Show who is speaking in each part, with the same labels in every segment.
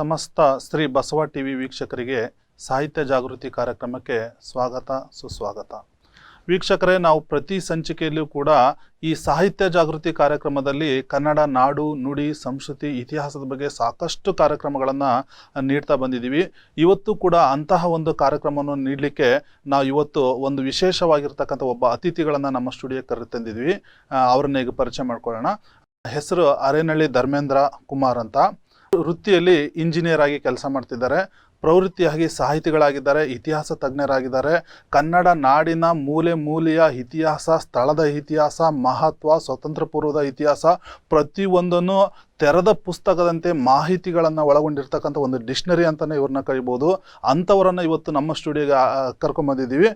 Speaker 1: ಸಮಸ್ತ ಶ್ರೀ ಬಸವ ಟಿವಿ ವೀಕ್ಷಕರಿಗೆ ಸಾಹಿತ್ಯ ಜಾಗೃತಿ ಕಾರ್ಯಕ್ರಮಕ್ಕೆ ಸ್ವಾಗತ, ಸುಸ್ವಾಗತ. ವೀಕ್ಷಕರೇ, ನಾವು ಪ್ರತಿ ಸಂಚಿಕೆಯಲ್ಲೂ ಕೂಡ ಈ ಸಾಹಿತ್ಯ ಜಾಗೃತಿ ಕಾರ್ಯಕ್ರಮದಲ್ಲಿ ಕನ್ನಡ ನಾಡು, ನುಡಿ, ಸಂಸ್ಕೃತಿ, ಇತಿಹಾಸದ ಬಗ್ಗೆ ಸಾಕಷ್ಟು ಕಾರ್ಯಕ್ರಮಗಳನ್ನು ನೀಡ್ತಾ ಬಂದಿದ್ದೀವಿ. ಇವತ್ತು ಕೂಡ ಅಂತಹ ಒಂದು ಕಾರ್ಯಕ್ರಮವನ್ನು ನೀಡಲಿಕ್ಕೆ ನಾವು ಇವತ್ತು ಒಂದು ವಿಶೇಷವಾಗಿರ್ತಕ್ಕಂಥ ಒಬ್ಬ ಅತಿಥಿಗಳನ್ನು ನಮ್ಮ ಸ್ಟುಡಿಯೋಕ್ಕೆ ಕರೆತಂದಿದ್ವಿ ಅವ್ರನ್ನ ಈಗ ಪರಿಚಯ ಮಾಡ್ಕೊಳ್ಳೋಣ. ಹೆಸರು ಅರೇನಹಳ್ಳಿ ಧರ್ಮೇಂದ್ರ ಕುಮಾರ್ ಅಂತ. ವೃತ್ತಿಯಲ್ಲಿ ಇಂಜಿನಿಯರ್ ಆಗಿ ಕೆಲಸ ಮಾಡ್ತಿದ್ದಾರೆ. ಪ್ರವೃತ್ತಿಯಾಗಿ ಸಾಹಿತಿಗಳಾಗಿದ್ದಾರೆ, ಇತಿಹಾಸ ತಜ್ಞರಾಗಿದ್ದಾರೆ. ಕನ್ನಡ ನಾಡಿನ ಮೂಲೆ ಮೂಲೆಯ ಇತಿಹಾಸ, ಸ್ಥಳದ ಇತಿಹಾಸ, ಮಹತ್ವ ಸ್ವತಂತ್ರ ಪೂರ್ವದ ಇತಿಹಾಸ, ಪ್ರತಿಯೊಂದನ್ನು ತೆರೆದ ಪುಸ್ತಕದಂತೆ ಮಾಹಿತಿಗಳನ್ನು ಒಳಗೊಂಡಿರ್ತಕ್ಕಂಥ ಒಂದು ಡಿಕ್ಷನರಿ ಅಂತಲೇ ಇವ್ರನ್ನ ಕರಿಬೋದು. ಅಂಥವರನ್ನು ಇವತ್ತು ನಮ್ಮ ಸ್ಟುಡಿಯೋಗೆ ಕರ್ಕೊಂಬಂದಿದ್ದೀವಿ.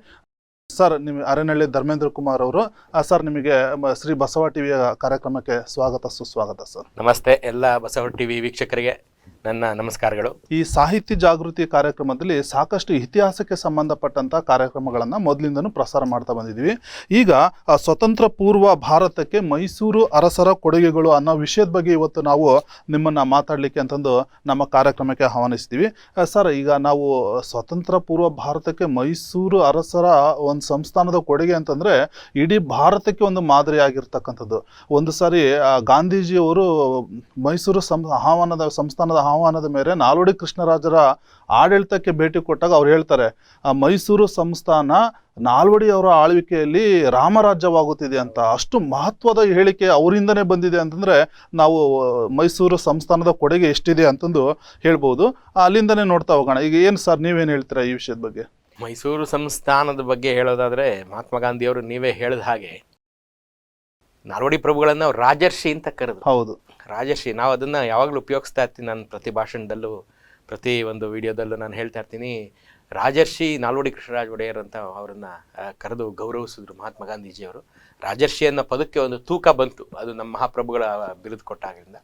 Speaker 1: ಸರ್ ನಿಮಗೆ ಅರೆನಹಳ್ಳಿ ಧರ್ಮೇಂದ್ರ ಕುಮಾರ್ ಅವರು. ಸರ್, ನಿಮಗೆ ಶ್ರೀ ಬಸವ ಟಿವಿಯ ಕಾರ್ಯಕ್ರಮಕ್ಕೆ ಸ್ವಾಗತ, ಸುಸ್ವಾಗತ, ಸರ್.
Speaker 2: ನಮಸ್ತೆ ಎಲ್ಲ ಬಸವ ಟಿವಿ ವೀಕ್ಷಕರಿಗೆ. ನನ್ನ ನಮಸ್ಕಾರಗಳು.
Speaker 1: ಈ ಸಾಹಿತ್ಯ ಜಾಗೃತಿ ಕಾರ್ಯಕ್ರಮದಲ್ಲಿ ಸಾಕಷ್ಟು ಇತಿಹಾಸಕ್ಕೆ ಸಂಬಂಧಪಟ್ಟಂತ ಕಾರ್ಯಕ್ರಮಗಳನ್ನು ಮೊದಲಿಂದನೂ ಪ್ರಸಾರ ಮಾಡ್ತಾ ಬಂದಿದ್ದೀವಿ ಈಗ ಸ್ವತಂತ್ರ ಪೂರ್ವ ಭಾರತಕ್ಕೆ ಮೈಸೂರು ಅರಸರ ಕೊಡುಗೆಗಳು ಅನ್ನೋ ವಿಷಯದ ಬಗ್ಗೆ ಇವತ್ತು ನಾವು ನಿಮ್ಮನ್ನ ಮಾತಾಡಲಿಕ್ಕೆ ಅಂತಂದು ನಮ್ಮ ಕಾರ್ಯಕ್ರಮಕ್ಕೆ ಆಹ್ವಾನಿಸ್ತೀವಿ. ಸರ್, ಈಗ ನಾವು ಸ್ವತಂತ್ರ ಪೂರ್ವ ಭಾರತಕ್ಕೆ ಮೈಸೂರು ಅರಸರ ಒಂದು ಸಂಸ್ಥಾನದ ಕೊಡುಗೆ ಅಂತಂದ್ರೆ ಇಡೀ ಭಾರತಕ್ಕೆ ಒಂದು ಮಾದರಿ ಆಗಿರ್ತಕ್ಕಂಥದ್ದು. ಒಂದು ಸಾರಿ ಗಾಂಧೀಜಿಯವರು ಮೈಸೂರು ಸಂ ಆಹ್ವಾನದ ಸಂಸ್ಥಾನದ ಆಹ್ವಾನದ ಮೇಲೆ ನಾಲ್ವಡಿ ಕೃಷ್ಣರಾಜರ ಆಡಳಿತಕ್ಕೆ ಭೇಟಿ ಕೊಟ್ಟಾಗ ಅವ್ರು ಹೇಳ್ತಾರೆ ಆ, ಮೈಸೂರು ಸಂಸ್ಥಾನ ನಾಲ್ವಡಿ ಅವರ ಆಳ್ವಿಕೆಯಲ್ಲಿ ರಾಮರಾಜ್ಯವಾಗುತ್ತಿದೆ ಅಂತ. ಅಷ್ಟು ಮಹತ್ವದ ಹೇಳಿಕೆ ಅವರಿಂದನೇ ಬಂದಿದೆ ಅಂತಂದ್ರೆ ನಾವು ಮೈಸೂರು ಸಂಸ್ಥಾನದ ಕೊಡುಗೆ ಎಷ್ಟಿದೆ ಅಂತಂದು ಹೇಳ್ಬೋದು. ಅಲ್ಲಿಂದನೇ ನೋಡ್ತಾ ಹೋಗೋಣ. ಈಗ ಏನು ಸರ್ ನೀವೇನು ಹೇಳ್ತೀರಾ ಈ ವಿಷಯದ ಬಗ್ಗೆ?
Speaker 2: ಮೈಸೂರು ಸಂಸ್ಥಾನದ ಬಗ್ಗೆ ಹೇಳೋದಾದರೆ ಮಹಾತ್ಮ ಗಾಂಧಿಯವರು ನೀವೇ ಹೇಳಿದ ಹಾಗೆ ನಾಲ್ವಡಿ ಪ್ರಭುಗಳನ್ನು ರಾಜರ್ಷಿ ಅಂತ ಕರೆದು
Speaker 1: ಹೌದು.
Speaker 2: ರಾಜರ್ಷಿ ನಾವು ಅದನ್ನು ಯಾವಾಗಲೂ ಉಪಯೋಗಿಸ್ತಾ ಇರ್ತೀನಿ ನಾನು ಪ್ರತಿ ಭಾಷಣದಲ್ಲೂ, ಪ್ರತಿ ಒಂದು ವಿಡಿಯೋದಲ್ಲೂ ನಾನು ಹೇಳ್ತಾ ಇರ್ತೀನಿ. ರಾಜರ್ಷಿ ನಾಲ್ವಡಿ ಕೃಷ್ಣರಾಜ ಒಡೆಯರ್ ಅಂತ ಅವರನ್ನು ಕರೆದು ಗೌರವಿಸಿದ್ರು ಮಹಾತ್ಮ ಗಾಂಧೀಜಿಯವರು. ರಾಜರ್ಷಿ ಅನ್ನೋ ಪದಕ್ಕೆ ಒಂದು ತೂಕ ಬಂತು. ಅದು ನಮ್ಮ ಮಹಾಪ್ರಭುಗಳ ಬಿರುದು ಕೊಟ್ಟಾಗಿಂದ.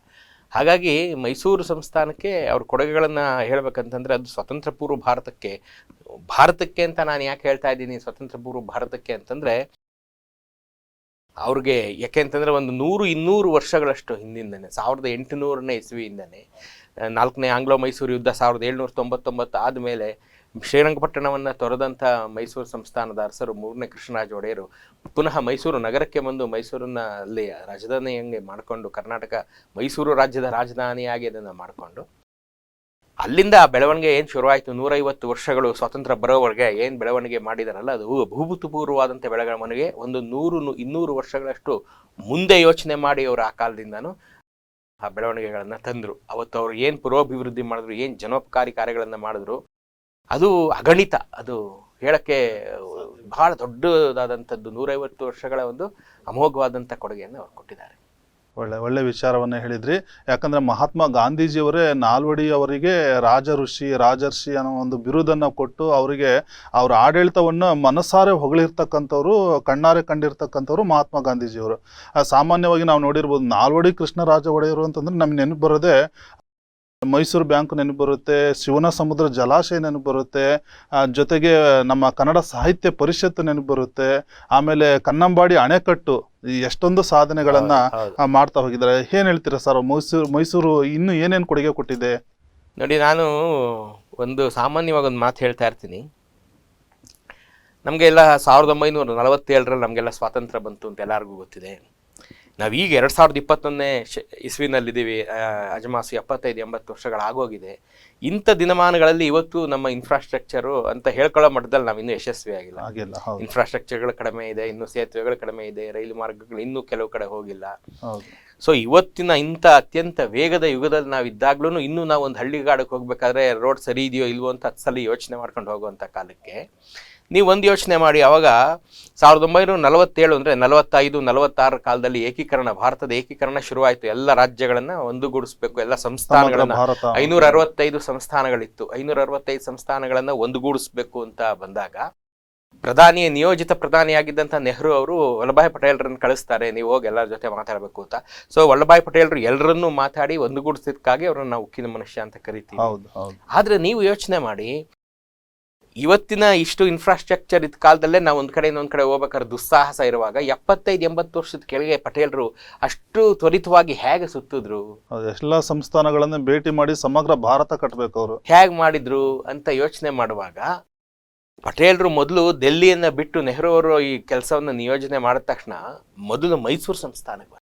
Speaker 2: ಹಾಗಾಗಿ ಮೈಸೂರು ಸಂಸ್ಥಾನಕ್ಕೆ ಅವ್ರ ಕೊಡುಗೆಗಳನ್ನು ಹೇಳ್ಬೇಕಂತಂದ್ರೆ ಅದು ಸ್ವತಂತ್ರ ಪೂರ್ವ ಭಾರತಕ್ಕೆ ಭಾರತಕ್ಕೆ ಅಂತ ನಾನು ಯಾಕೆ ಹೇಳ್ತಾ ಇದ್ದೀನಿ ಸ್ವತಂತ್ರ ಪೂರ್ವ ಭಾರತಕ್ಕೆ ಅಂತಂದ್ರೆ ಅವ್ರಿಗೆ ಯಾಕೆಂತಂದ್ರೆ ಒಂದು ನೂರು, ಇನ್ನೂರು ವರ್ಷಗಳಷ್ಟು ಹಿಂದಿಂದನೇ, ಸಾವಿರದ ಎಂಟುನೂರನೇ ಇಸ್ವಿಯಿಂದನೇ ನಾಲ್ಕನೇ ಆಂಗ್ಲೋ ಮೈಸೂರು ಯುದ್ಧ ಸಾವಿರದ ಏಳ್ನೂರ ತೊಂಬತ್ತೊಂಬತ್ತು ಆದಮೇಲೆ ಶ್ರೀರಂಗಪಟ್ಟಣವನ್ನು ತೊರೆದಂಥ ಮೈಸೂರು ಸಂಸ್ಥಾನದ ಅರಸರು ಮೂರನೇ ಕೃಷ್ಣರಾಜ ಒಡೆಯರು ಪುನಃ ಮೈಸೂರು ನಗರಕ್ಕೆ ಬಂದು ಮೈಸೂರನ್ನ ಅಲ್ಲಿ ರಾಜಧಾನಿಯಂಗೆ ಮಾಡಿಕೊಂಡು ಕರ್ನಾಟಕ ಮೈಸೂರು ರಾಜ್ಯದ ರಾಜಧಾನಿಯಾಗಿ ಅದನ್ನು ಮಾಡಿಕೊಂಡು ಅಲ್ಲಿಂದ ಬೆಳವಣಿಗೆ ಏನು ಶುರುವಾಯಿತು? ನೂರೈವತ್ತು ವರ್ಷಗಳು ಸ್ವಾತಂತ್ರ್ಯ ಬರೋವರೆಗೆ ಏನು ಬೆಳವಣಿಗೆ ಮಾಡಿದಾರಲ್ಲ ಅದು? ಭೂಭೂತಪೂರ್ವವಾದಂಥ ಬೆಳವಣಿಗೆ ಒಂದು ನೂರು ಇನ್ನೂರು ವರ್ಷಗಳಷ್ಟು ಮುಂದೆ ಯೋಚನೆ ಮಾಡಿ ಅವರು ಆ ಕಾಲದಿಂದನೂ ಆ ಬೆಳವಣಿಗೆಗಳನ್ನು ತಂದರು. ಅವತ್ತು ಅವರು ಏನು ಪುರೋಭಿವೃದ್ಧಿ ಮಾಡಿದ್ರು, ಏನು ಜನೋಪಕಾರಿ ಕಾರ್ಯಗಳನ್ನು ಮಾಡಿದ್ರು, ಅದು ಅಗಣಿತ. ಅದು ಹೇಳಕ್ಕೆ ಬಹಳ ದೊಡ್ಡದಾದಂಥದ್ದು ನೂರೈವತ್ತು ವರ್ಷಗಳ ಒಂದು ಅಮೋಘವಾದಂಥ ಕೊಡುಗೆಯನ್ನು ಅವರು ಕೊಟ್ಟಿದ್ದಾರೆ.
Speaker 1: ಒಳ್ಳೆ ಒಳ್ಳೆ ವಿಚಾರವನ್ನ ಹೇಳಿದ್ರಿ. ಯಾಕಂದ್ರೆ ಮಹಾತ್ಮ ಗಾಂಧೀಜಿಯವರೇ ನಾಲ್ವಡಿ ಅವರಿಗೆ ರಾಜ ಋಷಿ, ರಾಜರ್ಷಿ ಅನ್ನೋ ಒಂದು ಬಿರುದನ್ನು ಕೊಟ್ಟು ಅವರಿಗೆ ಅವರ ಆಡಳಿತವನ್ನು ಮನಸಾರೆ ಹೊಗಳಿರ್ತಕ್ಕಂಥವ್ರು, ಕಣ್ಣಾರೆ ಕಂಡಿರ್ತಕ್ಕಂಥವ್ರು ಮಹಾತ್ಮ ಗಾಂಧೀಜಿಯವರು. ಸಾಮಾನ್ಯವಾಗಿ ನಾವು ನೋಡಿರ್ಬೋದು ನಾಲ್ವಡಿ ಕೃಷ್ಣರಾಜ ಒಡೆಯರು ಅಂತಂದ್ರೆ ನಮ್ಗೆ ನೆನಪು ಬರೋದೇ ಮೈಸೂರು ಬ್ಯಾಂಕ್ ನೆನಪು ಬರುತ್ತೆ, ಶಿವನ ಸಮುದ್ರ ಜಲಾಶಯ ನೆನಪು ಬರುತ್ತೆ ಜೊತೆಗೆ ನಮ್ಮ ಕನ್ನಡ ಸಾಹಿತ್ಯ ಪರಿಷತ್ತು ನೆನಪು ಬರುತ್ತೆ, ಆಮೇಲೆ ಕನ್ನಂಬಾಡಿ ಅಣೆಕಟ್ಟು ಎಷ್ಟೊಂದು ಸಾಧನೆಗಳನ್ನ ಮಾಡ್ತಾ ಹೋಗಿದ್ದಾರೆ. ಏನ್ ಹೇಳ್ತೀರಾ ಸರ್? ಮೈಸೂರು ಮೈಸೂರು ಇನ್ನು ಏನೇನು ಕೊಡುಗೆ ಕೊಟ್ಟಿದೆ?
Speaker 2: ನೋಡಿ ನಾನು ಒಂದು ಸಾಮಾನ್ಯವಾಗಿ ಒಂದು ಮಾತು ಹೇಳ್ತಾ ಇರ್ತೀನಿ. ನಮಗೆಲ್ಲ ಸಾವಿರದ ಒಂಬೈನೂರ ನಲವತ್ತೇಳರಲ್ಲಿ ನಮಗೆಲ್ಲ ಸ್ವಾತಂತ್ರ್ಯ ಬಂತು ಅಂತ ಎಲ್ಲರಿಗೂ ಗೊತ್ತಿದೆ. ನಾವು ಈಗ ಎರಡು ಸಾವಿರದ ಇಪ್ಪತ್ತೊಂದನೇ ಶ ಇಸ್ವಿನಲ್ಲಿದ್ದೀವಿ ಅಜಮಾಸು ಎಪ್ಪತ್ತೈದು ಎಂಬತ್ತು ವರ್ಷಗಳಾಗೋಗಿದೆ. ಇಂಥ ದಿನಮಾನಗಳಲ್ಲಿ ಇವತ್ತು ನಮ್ಮ ಇನ್ಫ್ರಾಸ್ಟ್ರಕ್ಚರು ಅಂತ ಹೇಳ್ಕೊಳ್ಳೋ ಮಟ್ಟದಲ್ಲಿ ನಾವು ಇನ್ನೂ ಯಶಸ್ವಿ ಆಗಿಲ್ಲ. ಇನ್ಫ್ರಾಸ್ಟ್ರಕ್ಚರ್ಗಳು ಕಡಿಮೆ ಇದೆ ಇನ್ನೂ ಸೇತುವೆಗಳು ಕಡಿಮೆ ಇದೆ ರೈಲು ಮಾರ್ಗಗಳು ಇನ್ನೂ ಕೆಲವು ಕಡೆ ಹೋಗಿಲ್ಲ. ಸೊ ಇವತ್ತಿನ ಇಂಥ ಅತ್ಯಂತ ವೇಗದ ಯುಗದಲ್ಲಿ ನಾವು ಇದ್ದಾಗ್ಲೂ ಇನ್ನೂ ನಾವು ಒಂದು ಹಳ್ಳಿಗಾಡಕ್ಕೆ ಹೋಗ್ಬೇಕಾದ್ರೆ ರೋಡ್ ಸರಿ ಇದೆಯೋ ಇಲ್ವೋ ಅಂತ ಹತ್ತು ಸಲ ಯೋಚನೆ ಮಾಡ್ಕೊಂಡು ಹೋಗುವಂಥ ಕಾಲಕ್ಕೆ. ನೀವು ಒಂದು ಯೋಚನೆ ಮಾಡಿ ಅವಾಗ ಸಾವಿರದ ಒಂಬೈನೂರ ನಲವತ್ತೇಳು ಅಂದರೆ ನಲವತ್ತೈದು ನಲವತ್ತಾರರ ಕಾಲದಲ್ಲಿ ಏಕೀಕರಣ ಭಾರತದ ಏಕೀಕರಣ ಶುರುವಾಯಿತು. ಎಲ್ಲ ರಾಜ್ಯಗಳನ್ನು ಒಂದುಗೂಡಿಸ್ಬೇಕು ಎಲ್ಲ ಸಂಸ್ಥಾನಗಳನ್ನು.
Speaker 1: ಸಂಸ್ಥಾನಗಳನ್ನ
Speaker 2: ಐನೂರ ಅರವತ್ತೈದು ಸಂಸ್ಥಾನಗಳಿತ್ತು. ಐನೂರ ಅರವತ್ತೈದು ಸಂಸ್ಥಾನಗಳನ್ನು ಒಂದುಗೂಡಿಸ್ಬೇಕು ಅಂತ ಬಂದಾಗ ಪ್ರಧಾನಿ ನಿಯೋಜಿತ ಪ್ರಧಾನಿಯಾಗಿದ್ದಂಥ ನೆಹರು ಅವರು ವಲ್ಲಭಾಯ್ ಪಟೇಲ್ರನ್ನ ಕಳಿಸ್ತಾರೆ ನೀವು ಹೋಗಿ ಎಲ್ಲರ ಜೊತೆ ಮಾತಾಡಬೇಕು ಅಂತ. ಸೊ ವಲ್ಲಭಾಯ್ ಪಟೇಲ್ರು ಎಲ್ಲರನ್ನೂ ಮಾತಾಡಿ ಒಂದುಗೂಡಿಸಿದಕ್ಕಾಗಿ ಅವರನ್ನು ನಾವು ಉಕ್ಕಿನ ಮನುಷ್ಯ ಅಂತ ಕರಿತೀವಿ. ಆದ್ರೆ ನೀವು ಯೋಚನೆ ಮಾಡಿ ಇವತ್ತಿನ ಇಷ್ಟು ಇನ್ಫ್ರಾಸ್ಟ್ರಕ್ಚರ್ ಇದ್ದ ಕಾಲದಲ್ಲೇ ನಾವು ಒಂದು ಕಡೆ ಇನ್ನೊಂದು ಕಡೆ ಹೋಗ್ಬೇಕಾದ್ರೆ ದುಸ್ಸಾಹಸ ಇರುವಾಗ ಎಪ್ಪತ್ತೈದು ಎಂಬತ್ತು ವರ್ಷದ ಕೆಳಗೆ ಪಟೇಲರು ಅಷ್ಟು ತ್ವರಿತವಾಗಿ ಹೇಗೆ ಸುತ್ತಿದ್ರು?
Speaker 1: ಎಲ್ಲ ಸಂಸ್ಥಾನಗಳನ್ನ ಭೇಟಿ ಮಾಡಿ ಸಮಗ್ರ ಭಾರತ ಕಟ್ಟಬೇಕು ಅವರು.
Speaker 2: ಹೇಗೆ ಮಾಡಿದ್ರು ಅಂತ ಯೋಚನೆ ಮಾಡುವಾಗ ಪಟೇಲರು ಮೊದಲು ದೆಲ್ಲಿಯನ್ನು ಬಿಟ್ಟು ನೆಹರು ಅವರು ಈ ಕೆಲಸವನ್ನು ನಿಯೋಜನೆ ಮಾಡಿದ ತಕ್ಷಣ ಮೊದಲು ಮೈಸೂರು ಸಂಸ್ಥಾನಕ್ಕೆ ಬರ್ತಾರೆ.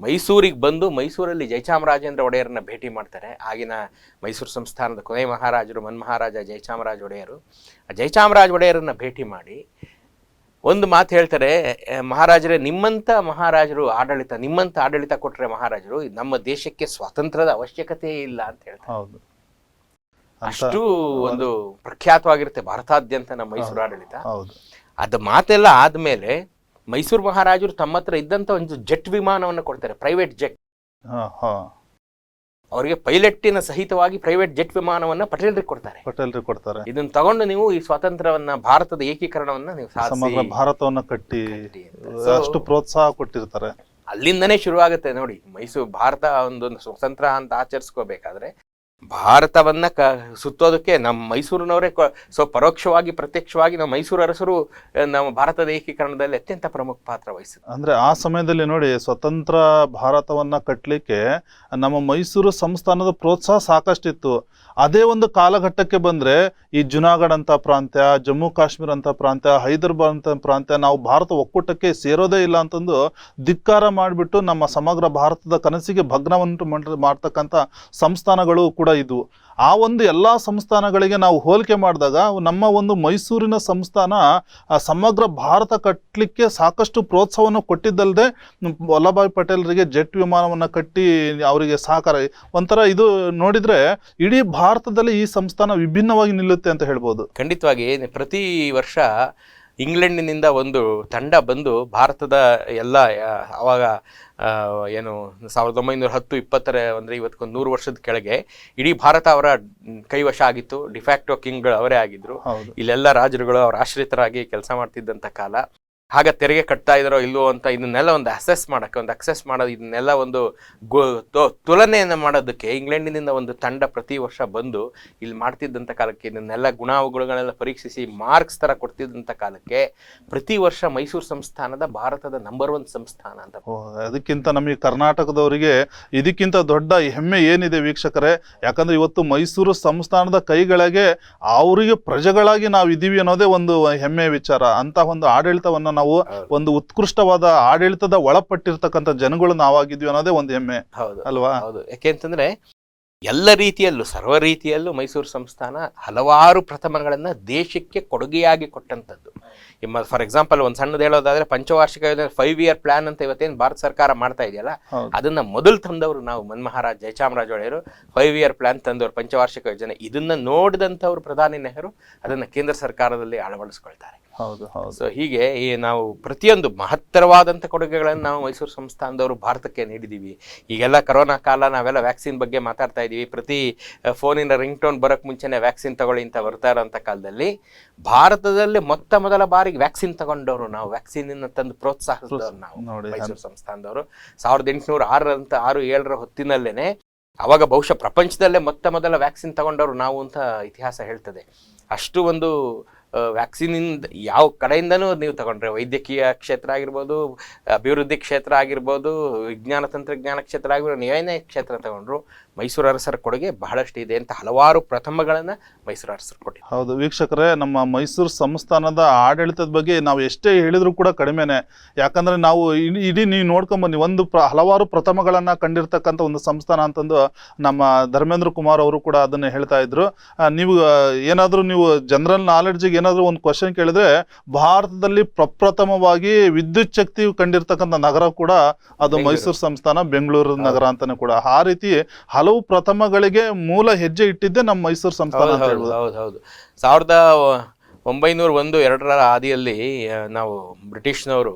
Speaker 2: ಮೈಸೂರಿಗೆ ಬಂದು ಮೈಸೂರಲ್ಲಿ ಜಯಚಾಮರಾಜೇಂದ್ರ ಒಡೆಯರನ್ನ ಭೇಟಿ ಮಾಡ್ತಾರೆ. ಆಗಿನ ಮೈಸೂರು ಸಂಸ್ಥಾನದ ಕೊನೆ ಮಹಾರಾಜರು ಮನ್ಮಹಾರಾಜ ಜಯಚಾಮರಾಜ ಒಡೆಯರು. ಆ ಜಯಚಾಮರಾಜ ಒಡೆಯರನ್ನ ಭೇಟಿ ಮಾಡಿ ಒಂದು ಮಾತು ಹೇಳ್ತಾರೆ "ಎ, ಮಹಾರಾಜರೇ ನಿಮ್ಮಂತ ಮಹಾರಾಜರು ಆಡಳಿತ ನಿಮ್ಮಂತ ಆಡಳಿತ ಕೊಟ್ಟರೆ ಮಹಾರಾಜರು ನಮ್ಮ ದೇಶಕ್ಕೆ ಸ್ವಾತಂತ್ರ್ಯದ ಅವಶ್ಯಕತೆ ಇಲ್ಲ ಅಂತ ಹೇಳ್ತಾರೆ.
Speaker 1: ಹೌದು.
Speaker 2: ಅಷ್ಟು ಒಂದು ಪ್ರಖ್ಯಾತವಾಗಿರುತ್ತೆ ಭಾರತಾದ್ಯಂತ ನಮ್ಮ ಮೈಸೂರು ಆಡಳಿತ.
Speaker 1: ಹೌದು.
Speaker 2: ಅದ ಮಾತೆಲ್ಲ ಆದ್ಮೇಲೆ ಮೈಸೂರು ಮಹಾರಾಜರು ತಮ್ಮ ಹತ್ರ ಇದ್ದಂತ ಒಂದು ಜೆಟ್ ವಿಮಾನವನ್ನು ಕೊಡ್ತಾರೆ ಪ್ರೈವೇಟ್ ಜೆಟ್ ಅವರಿಗೆ ಪೈಲಟ್ಟಿನ ಸಹಿತವಾಗಿ ಪ್ರೈವೇಟ್ ಜೆಟ್ ವಿಮಾನವನ್ನ ಪಟೇಲ್ರಿಗೆ ಕೊಡ್ತಾರೆ.
Speaker 1: ಪಟೇಲ್ರಿಗೆ ಕೊಡ್ತಾರೆ.
Speaker 2: ಇದನ್ನ ತಗೊಂಡು ನೀವು ಈ ಸ್ವಾತಂತ್ರ್ಯವನ್ನ ಭಾರತದ ಏಕೀಕರಣವನ್ನ ನೀವು
Speaker 1: ಸಮಗ್ರ ಭಾರತವನ್ನ ಕಟ್ಟಿ
Speaker 2: ಕಟ್ಟಿ
Speaker 1: ಅಷ್ಟು ಪ್ರೋತ್ಸಾಹ ಕೊಟ್ಟಿರ್ತಾರೆ.
Speaker 2: ಅಲ್ಲಿಂದನೇ ಶುರುವಾಗುತ್ತೆ ನೋಡಿ ಮೈಸೂರು ಭಾರತ ಒಂದೊಂದು ಸ್ವತಂತ್ರ ಅಂತ ಆಚರಿಸ್ಕೋಬೇಕಾದ್ರೆ ಭಾರತವನ್ನ ಕ ಸುತ್ತೋದಕ್ಕೆ ನಮ್ಮ ಮೈಸೂರಿನವರೇ ಸೊ ಪರೋಕ್ಷವಾಗಿ, ಪ್ರತ್ಯಕ್ಷವಾಗಿ ನಮ್ಮ ಮೈಸೂರು ಅರಸರು ನಮ್ಮ ಭಾರತದ ಏಕೀಕರಣದಲ್ಲಿ ಅತ್ಯಂತ ಪ್ರಮುಖ ಪಾತ್ರ ವಹಿಸಿದ್ರು.
Speaker 1: ಅಂದ್ರೆ ಆ ಸಮಯದಲ್ಲಿ ನೋಡಿ ಸ್ವತಂತ್ರ ಭಾರತವನ್ನ ಕಟ್ಟಲಿಕ್ಕೆ ನಮ್ಮ ಮೈಸೂರು ಸಂಸ್ಥಾನದ ಪ್ರೋತ್ಸಾಹ ಸಾಕಷ್ಟಿತ್ತು. ಅದೇ ಒಂದು ಕಾಲಘಟ್ಟಕ್ಕೆ ಬಂದರೆ ಈ ಜುನಾಗಢ ಅಂತ ಪ್ರಾಂತ್ಯ, ಜಮ್ಮು ಕಾಶ್ಮೀರ ಅಂತ ಪ್ರಾಂತ್ಯ, ಹೈದರಾಬಾದ್ ಅಂತ ಪ್ರಾಂತ್ಯ ನಾವು ಭಾರತ ಒಕ್ಕೂಟಕ್ಕೆ ಸೇರೋದೇ ಇಲ್ಲ ಅಂತಂದು ಧಿಕ್ಕಾರ ಮಾಡಿಬಿಟ್ಟು ನಮ್ಮ ಸಮಗ್ರ ಭಾರತದ ಕನಸಿಗೆ ಭಗ್ನವನ್ನು ಮಾಡ್- ಮಾಡ್ತಕ್ಕಂಥ ಸಂಸ್ಥಾನಗಳು ಕೂಡ ಇದ್ವು ಆ ಒಂದು ಎಲ್ಲ ಸಂಸ್ಥಾನಗಳಿಗೆ ನಾವು ಹೋಲಿಕೆ ಮಾಡಿದಾಗ ನಮ್ಮ ಒಂದು ಮೈಸೂರಿನ ಸಂಸ್ಥಾನ ಸಮಗ್ರ ಭಾರತ ಕಟ್ಟಲಿಕ್ಕೆ ಸಾಕಷ್ಟು ಪ್ರೋತ್ಸಾಹವನ್ನು ಕೊಟ್ಟಿದ್ದಲ್ಲದೆ ವಲ್ಲಭಾಯ್ ಪಟೇಲರಿಗೆ ಜೆಟ್ ವಿಮಾನವನ್ನು ಕಟ್ಟಿ ಅವರಿಗೆ ಸಹಕಾರ. ಒಂಥರ ಇದು ನೋಡಿದರೆ ಇಡೀ ಭಾರತದಲ್ಲಿ ಈ ಸಂಸ್ಥಾನ ವಿಭಿನ್ನವಾಗಿ ನಿಲ್ಲುತ್ತೆ ಅಂತ ಹೇಳ್ಬೋದು.
Speaker 2: ಖಂಡಿತವಾಗಿ, ಪ್ರತಿ ವರ್ಷ ಇಂಗ್ಲೆಂಡಿನಿಂದ ಒಂದು ತಂಡ ಬಂದು ಭಾರತದ ಎಲ್ಲ ಆ, ಅವಾಗ ಆ, ಏನು ಸಾವಿರದ ಒಂಬೈನೂರ ಹತ್ತು ಇಪ್ಪತ್ತರ ಅಂದರೆ ಇವತ್ತಿಗೊಂದು ನೂರು ವರ್ಷದ ಕೆಳಗೆ ಇಡೀ ಭಾರತ ಅವರ ಕೈವಶ ಆಗಿತ್ತು. ಡಿಫ್ಯಾಕ್ಟೋ ಕಿಂಗ್ಗಳು ಅವರೇ ಆಗಿದ್ರು ಇಲ್ಲೆಲ್ಲ ರಾಜರುಗಳು ಅವರ ಆಶ್ರಿತರಾಗಿ ಕೆಲಸ ಮಾಡ್ತಿದ್ದಂಥ ಕಾಲ. ಆಗ ತೆರಿಗೆ ಕಟ್ತಾ ಇದಾರೋ ಇಲ್ವೋ ಅಂತ ಇದನ್ನೆಲ್ಲ ಒಂದು ಅಸೆಸ್ ಮಾಡೋಕ್ಕೆ, ಒಂದು ಅಕ್ಸೆಸ್ ಮಾಡೋದು, ಇದನ್ನೆಲ್ಲ ಒಂದು ಗೋ ತುಲನೆಯನ್ನು ಮಾಡೋದಕ್ಕೆ ಇಂಗ್ಲೆಂಡಿನಿಂದ ಒಂದು ತಂಡ ಪ್ರತಿ ವರ್ಷ ಬಂದು ಇಲ್ಲಿ ಮಾಡ್ತಿದ್ದಂಥ ಕಾಲಕ್ಕೆ, ಇದನ್ನೆಲ್ಲ ಗುಣಾವಗುಣಗಳೆಲ್ಲ ಪರೀಕ್ಷಿಸಿ ಮಾರ್ಕ್ಸ್ ಥರ ಕೊಡ್ತಿದ್ದಂಥ ಕಾಲಕ್ಕೆ ಪ್ರತಿ ವರ್ಷ ಮೈಸೂರು ಸಂಸ್ಥಾನದ ಭಾರತದ ನಂಬರ್ ಒನ್ ಸಂಸ್ಥಾನ ಅಂತ.
Speaker 1: ಅದಕ್ಕಿಂತ ನಮಗೆ ಕರ್ನಾಟಕದವರಿಗೆ ಇದಕ್ಕಿಂತ ದೊಡ್ಡ ಹೆಮ್ಮೆ ಏನಿದೆ ವೀಕ್ಷಕರೇ, ಯಾಕಂದರೆ ಇವತ್ತು ಮೈಸೂರು ಸಂಸ್ಥಾನದ ಕೈಗಳಿಗೆ ಅವರಿಗೆ ಪ್ರಜೆಗಳಾಗಿ ನಾವು ಇದ್ದೀವಿ ಅನ್ನೋದೇ ಒಂದು ಹೆಮ್ಮೆಯ ವಿಚಾರ. ಅಂತ ಒಂದು ಆಡಳಿತವನ್ನ ನಾವು ಒಂದು ಉತ್ಕೃಷ್ಟವಾದ ಆಡಳಿತದ ಒಳಪಟ್ಟಿರ್ತಕ್ಕಂಥ ಜನಗಳು ನಾವಾಗಿದ್ವಿ ಅನ್ನೋದೇ ಒಂದು ಹೆಮ್ಮೆ
Speaker 2: ಹೌದು.
Speaker 1: ಅಲ್ವಾ?
Speaker 2: ಹೌದು. ಯಾಕೆಂತಂದ್ರೆ ಎಲ್ಲ ರೀತಿಯಲ್ಲೂ ಸರ್ವ ರೀತಿಯಲ್ಲೂ ಮೈಸೂರು ಸಂಸ್ಥಾನ ಹಲವಾರು ಪ್ರಥಮಗಳನ್ನು ದೇಶಕ್ಕೆ ಕೊಡುಗೆಯಾಗಿ ಕೊಟ್ಟಂಥದ್ದು. ಫಾರ್ ಎಕ್ಸಾಂಪಲ್ ಒಂದು ಸಣ್ಣದು ಹೇಳೋದಾದ್ರೆ ಪಂಚವಾರ್ಷಿಕ ಯೋಜನೆ ಫೈವ್ ಇಯರ್ ಪ್ಲಾನ್ ಅಂತ ಇವತ್ತೇನು ಭಾರತ ಸರ್ಕಾರ ಮಾಡ್ತಾ ಇದೆಯಲ್ಲ ಅದನ್ನ ಮೊದಲು ತಂದವರು ನಾವು ಮನ್ಮಹಾರಾಜ್ ಜಯಚಾಮರಾಜ ಒಡೆಯರು ಫೈವ್ ಇಯರ್ ಪ್ಲಾನ್ ತಂದವರು ಪಂಚವಾರ್ಷಿಕ ಯೋಜನೆ. ಇದನ್ನ ನೋಡಿದಂಥವ್ರು ಪ್ರಧಾನಿ ನೆಹರು ಅದನ್ನ ಕೇಂದ್ರ ಸರ್ಕಾರದಲ್ಲಿ ಅಳವಡಿಸ್ಕೊಳ್ತಾರೆ.
Speaker 1: ಹೌದು ಹೌದು.
Speaker 2: ಸೊ ಹೀಗೆ ಈ ನಾವು ಪ್ರತಿಯೊಂದು ಮಹತ್ತರವಾದಂಥ ಕೊಡುಗೆಗಳನ್ನು ನಾವು ಮೈಸೂರು ಸಂಸ್ಥಾನದವರು ಭಾರತಕ್ಕೆ ನೀಡಿದ್ದೀವಿ ಈಗೆಲ್ಲ ಕರೋನಾ ಕಾಲ ನಾವೆಲ್ಲ ವ್ಯಾಕ್ಸಿನ್ ಬಗ್ಗೆ ಮಾತಾಡ್ತಾ ಇದ್ದೀವಿ. ಪ್ರತಿ ಫೋನಿನ ರಿಂಗ್ ಟೋನ್ ಬರೋಕ್ಕೆ ಮುಂಚೆನೆ ವ್ಯಾಕ್ಸಿನ್ ತಗೊಳ್ಳಿ ಅಂತ ಬರ್ತಾ ಇರೋಂಥ ಕಾಲದಲ್ಲಿ ಭಾರತದಲ್ಲಿ ಮೊತ್ತ ಮೊದಲ ಬಾರಿಗೆ ವ್ಯಾಕ್ಸಿನ್ ತಗೊಂಡವರು ನಾವು. ವ್ಯಾಕ್ಸಿನ್ ತಂದು ಪ್ರೋತ್ಸಾಹಿಸಿದವರು ನಾವು ಮೈಸೂರು ಸಂಸ್ಥಾನದವರು. ಸಾವಿರದ ಎಂಟುನೂರ ಆರರಂತ ಆರು ಏಳರ ಹೊತ್ತಿನಲ್ಲೇನೆ ಅವಾಗ ಬಹುಶಃ ಪ್ರಪಂಚದಲ್ಲೇ ಮೊತ್ತ ಮೊದಲ ವ್ಯಾಕ್ಸಿನ್ ತಗೊಂಡವರು ನಾವು ಅಂತ ಇತಿಹಾಸ ಹೇಳ್ತದೆ. ಅಷ್ಟು ಒಂದು ವ್ಯಾಕ್ಸಿನಿಂದ ಯಾವ ಕಡೆಯಿಂದನೂ ನೀವು ತಗೊಂಡ್ರೆ ವೈದ್ಯಕೀಯ ಕ್ಷೇತ್ರ ಆಗಿರ್ಬೋದು ಅಭಿವೃದ್ಧಿ ಕ್ಷೇತ್ರ ಆಗಿರ್ಬೋದು ವಿಜ್ಞಾನ ತಂತ್ರಜ್ಞಾನ ಕ್ಷೇತ್ರ ಆಗಿರ್ಬೋದು ನೀವೇನೇ ಕ್ಷೇತ್ರ ತಗೊಂಡ್ರು ಮೈಸೂರು ಅರಸರ ಕೊಡುಗೆ ಬಹಳಷ್ಟು ಇದೆ ಅಂತ ಹಲವಾರು ಪ್ರಥಮಗಳನ್ನು ಮೈಸೂರು ಅರಸರು ಕೊಟ್ಟಿದ್ದಾರೆ.
Speaker 1: ಹೌದು ವೀಕ್ಷಕರೇ ನಮ್ಮ ಮೈಸೂರು ಸಂಸ್ಥಾನದ ಆಡಳಿತದ ಬಗ್ಗೆ ನಾವು ಎಷ್ಟೇ ಹೇಳಿದರೂ ಕೂಡ ಕಡಿಮೆನೆ. ಯಾಕಂದ್ರೆ ನಾವು ಇಡೀ- ಇಡೀ ನೀವು ನೋಡ್ಕೊಂಬನ್ನಿ ಒಂದು ಪ್ರ ಹಲವಾರು ಪ್ರಥಮಗಳನ್ನು ಕಂಡಿರ್ತಕ್ಕಂಥ ಒಂದು ಸಂಸ್ಥಾನ ಅಂತಂದು ನಮ್ಮ ಧರ್ಮೇಂದ್ರ ಕುಮಾರ್ ಅವರು ಕೂಡ ಅದನ್ನ ಹೇಳ್ತಾ ಇದ್ರು. ನೀವು ಏನಾದರೂ ನೀವು ಜನರಲ್ ನಾಲೆಡ್ಜಿಗೆ ಏನಾದರೂ ಒಂದು ಕ್ವಶನ್ ಕೇಳಿದ್ರೆ ಭಾರತದಲ್ಲಿ ಪ್ರಪ್ರಥಮವಾಗಿ ವಿದ್ಯುತ್ ಶಕ್ತಿ ಕಂಡಿರ್ತಕ್ಕಂಥ ನಗರ ಕೂಡ ಅದು ಮೈಸೂರು ಸಂಸ್ಥಾನ ಬೆಂಗಳೂರು ನಗರ ಅಂತಾನೆ ಕೂಡ. ಆ ರೀತಿ ಹಲವು ಪ್ರಥಮಗಳಿಗೆ ಮೂಲ ಹೆಜ್ಜೆ ಇಟ್ಟಿದ್ದೆ ನಮ್ಮ ಮೈಸೂರು ಸಂಸ್ಥಾನ
Speaker 2: ಹೌದು
Speaker 1: ಅಂತ
Speaker 2: ಹೌದು
Speaker 1: ಹೇಳ್ಬೋದು.
Speaker 2: ಹೌದು ಹೌದು ಸಾವಿರದ ಒಂಬೈನೂರ ಒಂದು ಎರಡರ ಹಾದಿಯಲ್ಲಿ ಆ, ನಾವು ಬ್ರಿಟಿಷ್ನವರು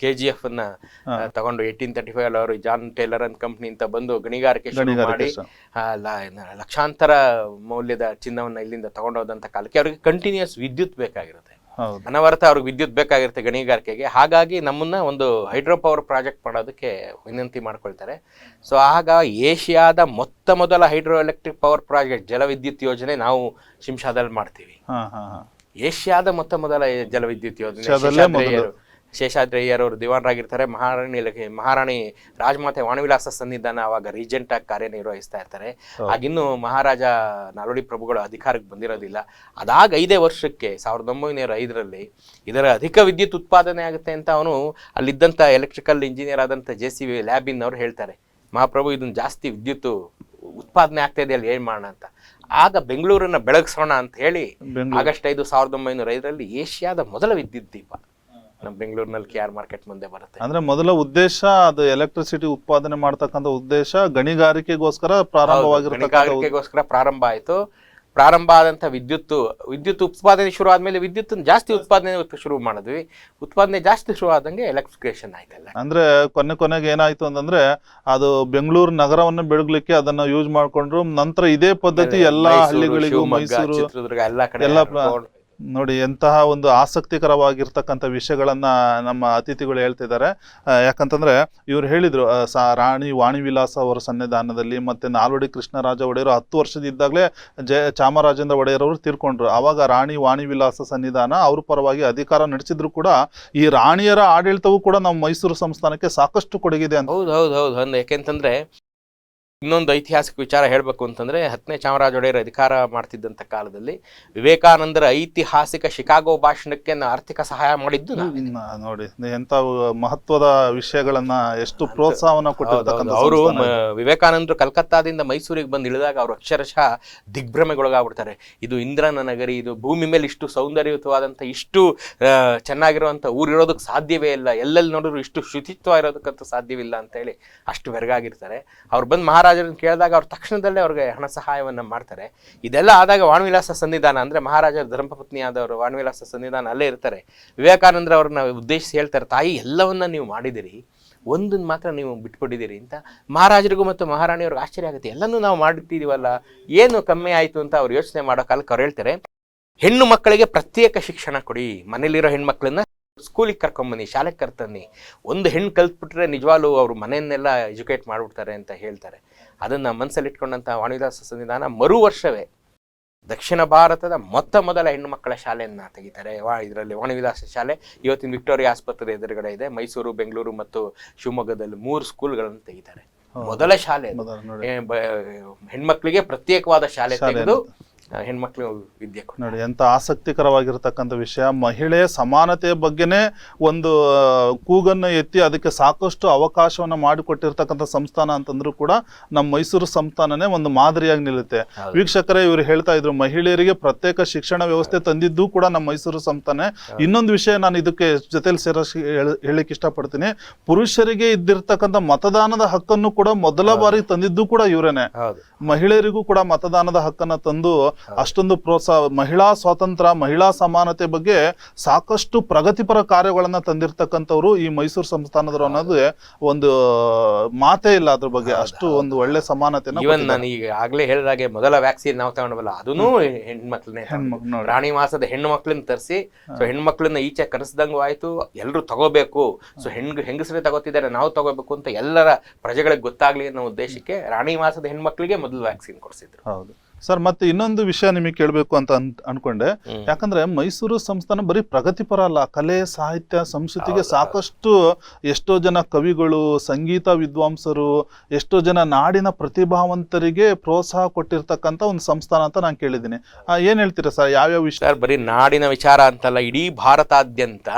Speaker 2: ಕೆ ಜಿ ಎಫ್ ಅನ್ನ ಆ, ತಗೊಂಡು ಏಯ್ಟೀನ್ ತರ್ಟಿ ಫೈವ್ ಅವರು ಜಾನ್ ಟೇಲರ್ ಅಂಡ್ ಕಂಪ್ನಿ ಅಂತ ಬಂದು ಗಣಿಗಾರಿಕೆ ಶುರು ಮಾಡಿ
Speaker 1: ಸ-
Speaker 2: ಆ, ಲ- ಲಕ್ಷಾಂತರ ಮೌಲ್ಯದ ಚಿನ್ನವನ್ನ ಇಲ್ಲಿಂದ ತಗೊಂಡೋದಂತ ಕಾಲಕ್ಕೆ ಅವರಿಗೆ ಕಂಟಿನ್ಯೂಸ್ ವಿದ್ಯುತ್ ಬೇಕಾಗಿರುತ್ತೆ. ಅನವರತ ಅವ್ರಿಗೆ ವಿದ್ಯುತ್ ಬೇಕಾಗಿರುತ್ತೆ ಗಣಿಗಾರಿಕೆಗೆ. ಹಾಗಾಗಿ ನಮ್ಮನ್ನ ಒಂದು ಹೈಡ್ರೋ ಪವರ್ ಪ್ರಾಜೆಕ್ಟ್ ಮಾಡೋದಕ್ಕೆ ವಿನಂತಿ ಮಾಡ್ಕೊಳ್ತಾರೆ. ಸೊ ಆಗ ಏಷ್ಯಾದ ಮೊತ್ತ ಮೊದಲ ಹೈಡ್ರೋ ಎಲೆಕ್ಟ್ರಿಕ್ ಪವರ್ ಪ್ರಾಜೆಕ್ಟ್ ಜಲವಿದ್ಯುತ್ ಯೋಜನೆ ನಾವು ಶಿಂಷಾದಲ್ಲಿ ಮಾಡ್ತೀವಿ. ಏಷ್ಯಾದ ಮೊತ್ತ ಮೊದಲ ಜಲವಿದ್ಯುತ್ ಯೋಜನೆ
Speaker 1: ಏಷ್ಯಾದಲ್ಲೇ
Speaker 2: ಶೇಷಾದ್ರಯ್ಯರು ಶೇಷಾದ್ರಯ್ಯರ್ ಅವರು ದಿವಾನರಾಗಿರ್ತಾರೆ. ಮಹಾರಾಣಿ ಮಹಾರಾಣಿ ರಾಜಮಾತೆ ವಾಣವಿಲಾಸ ಸನ್ನಿಧಾನ ಅವಾಗ ರೀಜೆಂಟ್ ಆಗಿ ಕಾರ್ಯನಿರ್ವಹಿಸ್ತಾ ಇರ್ತಾರೆ. ಆಗಿನ್ನು ಮಹಾರಾಜ ನಾಲ್ವಡಿ ಪ್ರಭುಗಳು ಅಧಿಕಾರಕ್ಕೆ ಬಂದಿರೋದಿಲ್ಲ. ಅದಾಗ ಐದೇ ವರ್ಷಕ್ಕೆ ಸಾವಿರದ ಒಂಬೈನೂರ ಐದರಲ್ಲಿ ಇದರ ಅಧಿಕ ವಿದ್ಯುತ್ ಉತ್ಪಾದನೆ ಆಗುತ್ತೆ ಅಂತ ಅವನು ಅಲ್ಲಿದ್ದಂಥ ಎಲೆಕ್ಟ್ರಿಕಲ್ ಇಂಜಿನಿಯರ್ ಆದಂಥ ಜೆ ಸಿ ವಿ ಲ್ಯಾಬಿನ್ ಅವರು ಹೇಳ್ತಾರೆ. ಮಹಾಪ್ರಭು ಇದನ್ನು ಜಾಸ್ತಿ ವಿದ್ಯುತ್ ಉತ್ಪಾದನೆ ಆಗ್ತಾ ಇದೆ ಅಲ್ಲಿ ಏನು ಮಾಡೋಣ ಅಂತ. ಆಗ ಬೆಂಗಳೂರನ್ನ ಬೆಳಗಿಸೋಣ ಅಂತ ಹೇಳಿ ಆಗಸ್ಟ್ ಐದು ಸಾವಿರದ ಒಂಬೈನೂರ ಐದರಲ್ಲಿ ಏಷ್ಯಾದ ಮೊದಲ ವಿದ್ಯುತ್ ದೀಪ. ನಮ್ಮ ಬೆಂಗಳೂರಿನಲ್ಲಿ ಕೆ ಆರ್ ಮಾರ್ಕೆಟ್ ಮುಂದೆ ಬರುತ್ತೆ.
Speaker 1: ಅಂದ್ರೆ ಮೊದಲ ಉದ್ದೇಶ ಅದು ಎಲೆಕ್ಟ್ರಿಸಿಟಿ ಉತ್ಪಾದನೆ ಮಾಡ್ತಕ್ಕಂಥ ಉದ್ದೇಶ ಗಣಿಗಾರಿಕೆಗೋಸ್ಕರ ಪ್ರಾರಂಭವಾಗಿರ್ತಕ್ಕಂಥ
Speaker 2: ಗಣಿಗಾರಿಕೆಗೋಸ್ಕರ ಪ್ರಾರಂಭ ಆಯಿತು. ಪ್ರಾರಂಭ ಆದಂಥ ವಿದ್ಯುತ್ ವಿದ್ಯುತ್ ಉತ್ಪಾದನೆ ಶುರು ಆದ್ಮೇಲೆ ವಿದ್ಯುತ್ ಜಾಸ್ತಿ ಉತ್ಪಾದನೆ ಶುರು ಮಾಡಿದ್ವಿ. ಉತ್ಪಾದನೆ ಜಾಸ್ತಿ ಶುರು ಆದಂಗೆ ಎಲೆಕ್ಟ್ರಿಫಿಕೇಶನ್ ಆಯ್ತಲ್ಲ.
Speaker 1: ಅಂದ್ರೆ ಕೊನೆ ಕೊನೆಗೆ ಏನಾಯ್ತು ಅಂತಂದ್ರೆ ಅದು ಬೆಂಗಳೂರು ನಗರವನ್ನು ಬೆಳಗ್ಲಿಕ್ಕೆ ಅದನ್ನ ಯೂಸ್ ಮಾಡ್ಕೊಂಡ್ರು. ನಂತರ ಇದೇ ಪದ್ಧತಿ ಎಲ್ಲಾ
Speaker 2: ಮೈಸೂರು,
Speaker 1: ಹಳ್ಳಿಗಳಿಗೂ
Speaker 2: ಶಿವಮೊಗ್ಗ,
Speaker 1: ಮೈಸೂರು
Speaker 2: ಚಿತ್ರದುರ್ಗ ಎಲ್ಲ ಕಡೆ
Speaker 1: ಎಲ್ಲಾ ಪ್ರ- ನೋಡಿ, ಎಂತಹ ಒಂದು ಆಸಕ್ತಿಕರವಾಗಿರ್ತಕ್ಕಂಥ ವಿಷಯಗಳನ್ನು ನಮ್ಮ ಅತಿಥಿಗಳು ಹೇಳ್ತಿದ್ದಾರೆ. ಯಾಕಂತಂದರೆ ಇವ್ರು ಹೇಳಿದ್ರು ಸಾ, ರಾಣಿ ವಾಣಿ ವಿಲಾಸ ಅವರ ಸನ್ನಿಧಾನದಲ್ಲಿ ಮತ್ತೆ ನಾಲ್ವಡಿ ಕೃಷ್ಣರಾಜ ಒಡೆಯರು ಹತ್ತು ವರ್ಷದಿದ್ದಾಗಲೇ ಜಯ ಚಾಮರಾಜೇಂದ್ರ ಒಡೆಯರವರು ತೀರ್ಕೊಂಡ್ರು. ಆವಾಗ ರಾಣಿ ವಾಣಿ ವಿಲಾಸ ಸನ್ನಿಧಾನ ಅವ್ರ ಪರವಾಗಿ ಅಧಿಕಾರ ನಡೆಸಿದ್ರು ಕೂಡ ಈ ರಾಣಿಯರ ಆಡಳಿತವೂ ಕೂಡ ನಮ್ಮ ಮೈಸೂರು ಸಂಸ್ಥಾನಕ್ಕೆ ಸಾಕಷ್ಟು ಕೊಡುಗಿದೆ ಅಂತ.
Speaker 2: ಹೌದು ಹೌದು ಹೌದು. ಯಾಕೆಂತಂದ್ರೆ ಇನ್ನೊಂದು ಐತಿಹಾಸಿಕ ವಿಚಾರ ಹೇಳಬೇಕು ಅಂತಂದ್ರೆ ಹತ್ತನೇ ಚಾಮರಾಜ ಒಡೆಯರ್ ಅಧಿಕಾರ ಮಾಡ್ತಿದ್ದಂಥ ಕಾಲದಲ್ಲಿ ವಿವೇಕಾನಂದರ ಐತಿಹಾಸಿಕ ಶಿಕಾಗೋ ಭಾಷಣಕ್ಕೆ ಆರ್ಥಿಕ ಸಹಾಯ ಮಾಡಿದ್ದು
Speaker 1: ನೋಡಿ ಎಂಥ ಮಹತ್ವದ ವಿಷಯಗಳನ್ನ ಎಷ್ಟು ಪ್ರೋತ್ಸಾಹವನ್ನ ಕೊಟ್ಟಿರ್ತಕ್ಕಂಥ
Speaker 2: ಅವರು ವಿವೇಕಾನಂದರು ಕಲ್ಕತ್ತಾದಿಂದ ಮೈಸೂರಿಗೆ ಬಂದು ಇಳಿದಾಗ ಅವರು ಅಕ್ಷರಶಃ ದಿಗ್ಭ್ರಮೆಗೊಳಗಾಗ್ಬಿಡ್ತಾರೆ. ಇದು ಇಂದ್ರನ ನಗರಿ ಇದು ಭೂಮಿ ಮೇಲೆ ಇಷ್ಟು ಸೌಂದರ್ಯಯುತವಾದಂಥ ಇಷ್ಟು ಚೆನ್ನಾಗಿರುವಂಥ ಊರಿರೋದಕ್ಕೆ ಸಾಧ್ಯವೇ ಇಲ್ಲ. ಎಲ್ಲೆಲ್ಲಿ ನೋಡಿದ್ರು ಇಷ್ಟು ಶುಚಿತ್ವ ಇರೋದಕ್ಕಂತೂ ಸಾಧ್ಯವಿಲ್ಲ ಅಂತ ಹೇಳಿ ಅಷ್ಟು ಬೆರಗಾಗಿರ್ತಾರೆ. ಅವ್ರು ಬಂದು ಮಹಾರಾಜರನ್ನ ಕೇಳಿದಾಗ ಅವ್ರು ತಕ್ಷಣದಲ್ಲೇ ಅವ್ರಿಗೆ ಹಣ ಸಹಾಯವನ್ನು ಮಾಡ್ತಾರೆ. ಇದೆಲ್ಲ ಆದಾಗ ವಾಣವಿಲಾಸ ಸನ್ನಿಧಾನ ಅಂದ್ರೆ ಮಹಾರಾಜರ ಧರ್ಮಪತ್ನಿಯಾದವರು ವಾಣವಿಲಾಸ ಸನ್ನಿಧಾನ ಅಲ್ಲೇ ಇರ್ತಾರೆ. ವಿವೇಕಾನಂದ್ರ ಅವ್ರನ್ನ ಉದ್ದೇಶಿಸಿ ಹೇಳ್ತಾರೆ, ತಾಯಿ, ಎಲ್ಲವನ್ನ ನೀವು ಮಾಡಿದಿರಿ, ಒಂದನ್ನು ಮಾತ್ರ ನೀವು ಬಿಟ್ಕೊಟ್ಟಿದ್ದೀರಿ ಅಂತ ಮಹಾರಾಜರಿಗೂ ಮತ್ತು ಮಹಾರಾಣಿಯವ್ರಿಗೆ ಆಶ್ಚರ್ಯ ಆಗುತ್ತೆ. ಎಲ್ಲನೂ ನಾವು ಮಾಡಿಟ್ಟಿದೀವಲ್ಲ ಏನು ಕಮ್ಮಿ ಆಯಿತು ಅಂತ ಅವ್ರು ಯೋಚನೆ ಮಾಡೋ ಕಾಲಕ್ಕೆ ಅವ್ರು ಹೇಳ್ತಾರೆ, ಹೆಣ್ಣು ಮಕ್ಕಳಿಗೆ ಪ್ರತ್ಯೇಕ ಶಿಕ್ಷಣ ಕೊಡಿ, ಮನೇಲಿರೋ ಹೆಣ್ಮಕ್ಳನ್ನ ಸ್ಕೂಲಿಗೆ ಕರ್ಕೊಂಬನ್ನಿ ಶಾಲೆಗೆ ಕರ್ತನ್ನಿ. ಒಂದು ಹೆಣ್ಣು ಕಲ್ತ್ಬಿಟ್ರೆ ನಿಜವಾಗ್ಲೂ ಅವ್ರು ಮನೆಯನ್ನೆಲ್ಲ ಎಜುಕೇಟ್ ಮಾಡಿಬಿಡ್ತಾರೆ ಅಂತ ಹೇಳ್ತಾರೆ. ಅದನ್ನು ಮನಸ್ಸಲ್ಲಿ ಇಟ್ಕೊಂಡಂಥ ವಾಣಿದಾಸ ಸಂವಿಧಾನ ಮರು ವರ್ಷವೇ. ದಕ್ಷಿಣ ಭಾರತದ ಮೊತ್ತ ಮೊದಲ ಹೆಣ್ಣು ಮಕ್ಕಳ ಶಾಲೆಯನ್ನ ತೆಗಿತಾರೆ. ವಾ ಇದರಲ್ಲಿ ವಾಣಿವಿಲಾಸ ಶಾಲೆ ಇವತ್ತಿನ ವಿಕ್ಟೋರಿಯಾ ಆಸ್ಪತ್ರೆ ಎದುರುಗಡೆ ಇದೆ. ಮೈಸೂರು ಬೆಂಗಳೂರು ಮತ್ತು ಶಿವಮೊಗ್ಗದಲ್ಲಿ ಮೂರು ಸ್ಕೂಲ್ಗಳನ್ನು ತೆಗಿತಾರೆ. ಮೊದಲ ಶಾಲೆ ಹೆಣ್ಮಕ್ಳಿಗೆ ಪ್ರತ್ಯೇಕವಾದ ಶಾಲೆ ತೆಗೆದು ಹೆಣ್ಮಕ್ಳು ವಿದ್ಯೆ.
Speaker 1: ನೋಡಿ ಎಂತ ಆಸಕ್ತಿಕರವಾಗಿರ್ತಕ್ಕಂಥ ವಿಷಯ. ಮಹಿಳೆ ಸಮಾನತೆಯ ಬಗ್ಗೆನೇ ಒಂದು ಕೂಗನ್ನು ಕೂಗನ್ನ ಎತ್ತಿ ಅದಕ್ಕೆ ಸಾಕಷ್ಟು ಅವಕಾಶವನ್ನ ಮಾಡಿಕೊಟ್ಟಿರ್ತಕ್ಕಂಥ ಸಂಸ್ಥಾನ ಅಂತಂದ್ರೂ ಕೂಡ ನಮ್ಮ ಮೈಸೂರು ಸಂಸ್ಥಾನನೇ ಒಂದು ಮಾದರಿಯಾಗಿ ನಿಲ್ಲುತ್ತೆ. ವೀಕ್ಷಕರೇ ಇವರು ಹೇಳ್ತಾ ಇದ್ರು ಮಹಿಳೆಯರಿಗೆ ಪ್ರತ್ಯೇಕ ಶಿಕ್ಷಣ ವ್ಯವಸ್ಥೆ ತಂದಿದ್ದು ಕೂಡ ನಮ್ಮ ಮೈಸೂರು ಸಂಸ್ಥಾನ. ಇನ್ನೊಂದು ವಿಷಯ ನಾನು ಇದಕ್ಕೆ ಜೊತೆಲಿ ಸೇರ ಹೇಳಕ್ ಇಷ್ಟಪಡ್ತೀನಿ. ಪುರುಷರಿಗೆ ಇದ್ದಿರ್ತಕ್ಕಂಥ ಮತದಾನದ ಹಕ್ಕನ್ನು ಕೂಡ ಮೊದಲ ಬಾರಿ ತಂದಿದ್ದು ಕೂಡ ಇವರೇನೆ. ಮಹಿಳೆಯರಿಗೂ ಕೂಡ ಮತದಾನದ ಹಕ್ಕನ್ನ ತಂದು ಅಷ್ಟೊಂದು ಪ್ರೋತ್ಸಾಹ ಮಹಿಳಾ ಸ್ವಾತಂತ್ರ್ಯ ಮಹಿಳಾ ಸಮಾನತೆ ಬಗ್ಗೆ ಸಾಕಷ್ಟು ಪ್ರಗತಿಪರ ಕಾರ್ಯಗಳನ್ನ ತಂದಿರ್ತಕ್ಕಂಥವ್ರು ಈ ಮೈಸೂರು ಸಂಸ್ಥಾನದವರು ಅನ್ನೋದು ಒಂದು ಮಾತೇ ಇಲ್ಲ ಅದ್ರ ಬಗ್ಗೆ. ಅಷ್ಟು ಒಂದು ಒಳ್ಳೆ ಸಮಾನತೆ
Speaker 2: ಇವನ್ ನಾನು ಈಗ ಆಗ್ಲೇ ಹೇಳಿದಾಗೆ ಮೊದಲ ವ್ಯಾಕ್ಸಿನ್ ನಾವು ತಗೊಂಡವಲ್ಲ ಅದನ್ನು ಹೆಣ್ಮಕ್ಳನ್ನೇ ರಾಣಿ ಮಾಸದ ಹೆಣ್ಣು ಮಕ್ಳನ್ನ ತರಿಸಿ ಸೊ ಹೆಣ್ಮಕ್ಳನ್ನ ಈಚೆ ಕರೆಸ್ದಂಗೂ ಆಯ್ತು ಎಲ್ಲರೂ ತಗೋಬೇಕು. ಸೊ ಹೆಣ್ ಹೆಂಗಸರೇ ತಗೋತಿದ್ದಾರೆ ನಾವು ತಗೋಬೇಕು ಅಂತ ಎಲ್ಲರ ಪ್ರಜೆಗಳಿಗೆ ಗೊತ್ತಾಗ್ಲಿ ಅನ್ನೋ ಉದ್ದೇಶಕ್ಕೆ ರಾಣಿ ಮಾಸದ ಹೆಣ್ಮಕ್ಳಿಗೆ ಮೊದಲು ವ್ಯಾಕ್ಸಿನ್ ಕೊಡಿಸಿದ್ರು.
Speaker 1: ಹೌದು. ಸರ್ ಮತ್ತೆ ಇನ್ನೊಂದು ವಿಷಯ ನಿಮಗೆ ಕೇಳಬೇಕು ಅಂತ ಅನ್- ಅನ್ಕೊಂಡೆ. ಯಾಕಂದ್ರೆ ಮೈಸೂರು ಸಂಸ್ಥಾನ ಬರೀ ಪ್ರಗತಿಪರ ಅಲ್ಲ ಕಲೆ ಸಾಹಿತ್ಯ ಸಂಸ್ಕೃತಿಗೆ ಸಾಕಷ್ಟು ಎಷ್ಟೋ ಜನ ಕವಿಗಳು ಸಂಗೀತ ವಿದ್ವಾಂಸರು ಎಷ್ಟೋ ಜನ ನಾಡಿನ ಪ್ರತಿಭಾವಂತರಿಗೆ ಪ್ರೋತ್ಸಾಹ ಕೊಟ್ಟಿರ್ತಕ್ಕಂಥ ಒಂದು ಸಂಸ್ಥಾನ ಅಂತ ನಾನು ಕೇಳಿದ್ದೀನಿ. ಏನ್ ಹೇಳ್ತೀರಾ ಸರ್ ಯಾವ್ಯಾವ ವಿಷಯ?
Speaker 2: ಬರೀ ನಾಡಿನ ವಿಚಾರ ಅಂತಲ್ಲ ಇಡೀ ಭಾರತಾದ್ಯಂತ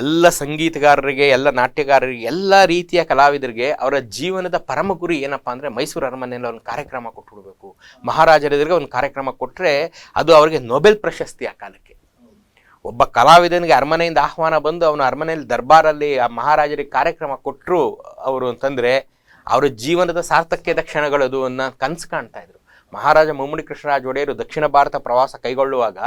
Speaker 2: ಎಲ್ಲ ಸಂಗೀತಗಾರರಿಗೆ, ಎಲ್ಲ ನಾಟ್ಯಗಾರರಿಗೆ, ಎಲ್ಲ ರೀತಿಯ ಕಲಾವಿದರಿಗೆ ಅವರ ಜೀವನದ ಪರಮ ಗುರಿ ಏನಪ್ಪಾ ಅಂದರೆ ಮೈಸೂರು ಅರಮನೆಯಲ್ಲಿ ಒಂದು ಕಾರ್ಯಕ್ರಮ ಕೊಟ್ಬಿಡ್ಬೇಕು. ಮಹಾರಾಜರಿಗೆ ಒಂದು ಕಾರ್ಯಕ್ರಮ ಕೊಟ್ಟರೆ ಅದು ಅವರಿಗೆ ನೊಬೆಲ್ ಪ್ರಶಸ್ತಿ ಆ ಕಾಲಕ್ಕೆ. ಒಬ್ಬ ಕಲಾವಿದನಿಗೆ ಅರಮನೆಯಿಂದ ಆಹ್ವಾನ ಬಂದು ಅವನು ಅರಮನೆಯಲ್ಲಿ ದರ್ಬಾರಲ್ಲಿ ಆ ಮಹಾರಾಜರಿಗೆ ಕಾರ್ಯಕ್ರಮ ಕೊಟ್ಟರು ಅವರು ಅಂತಂದರೆ ಅವರ ಜೀವನದ ಸಾರ್ಥಕ್ಯದ ಕ್ಷಣಗಳದು ಅನ್ನೋ ಕನಸು ಕಾಣ್ತಾ ಇದ್ರು. ಮಹಾರಾಜ ಮುಮ್ಮಡಿ ಕೃಷ್ಣರಾಜ ಒಡೆಯರು ದಕ್ಷಿಣ ಭಾರತ ಪ್ರವಾಸ ಕೈಗೊಳ್ಳುವಾಗ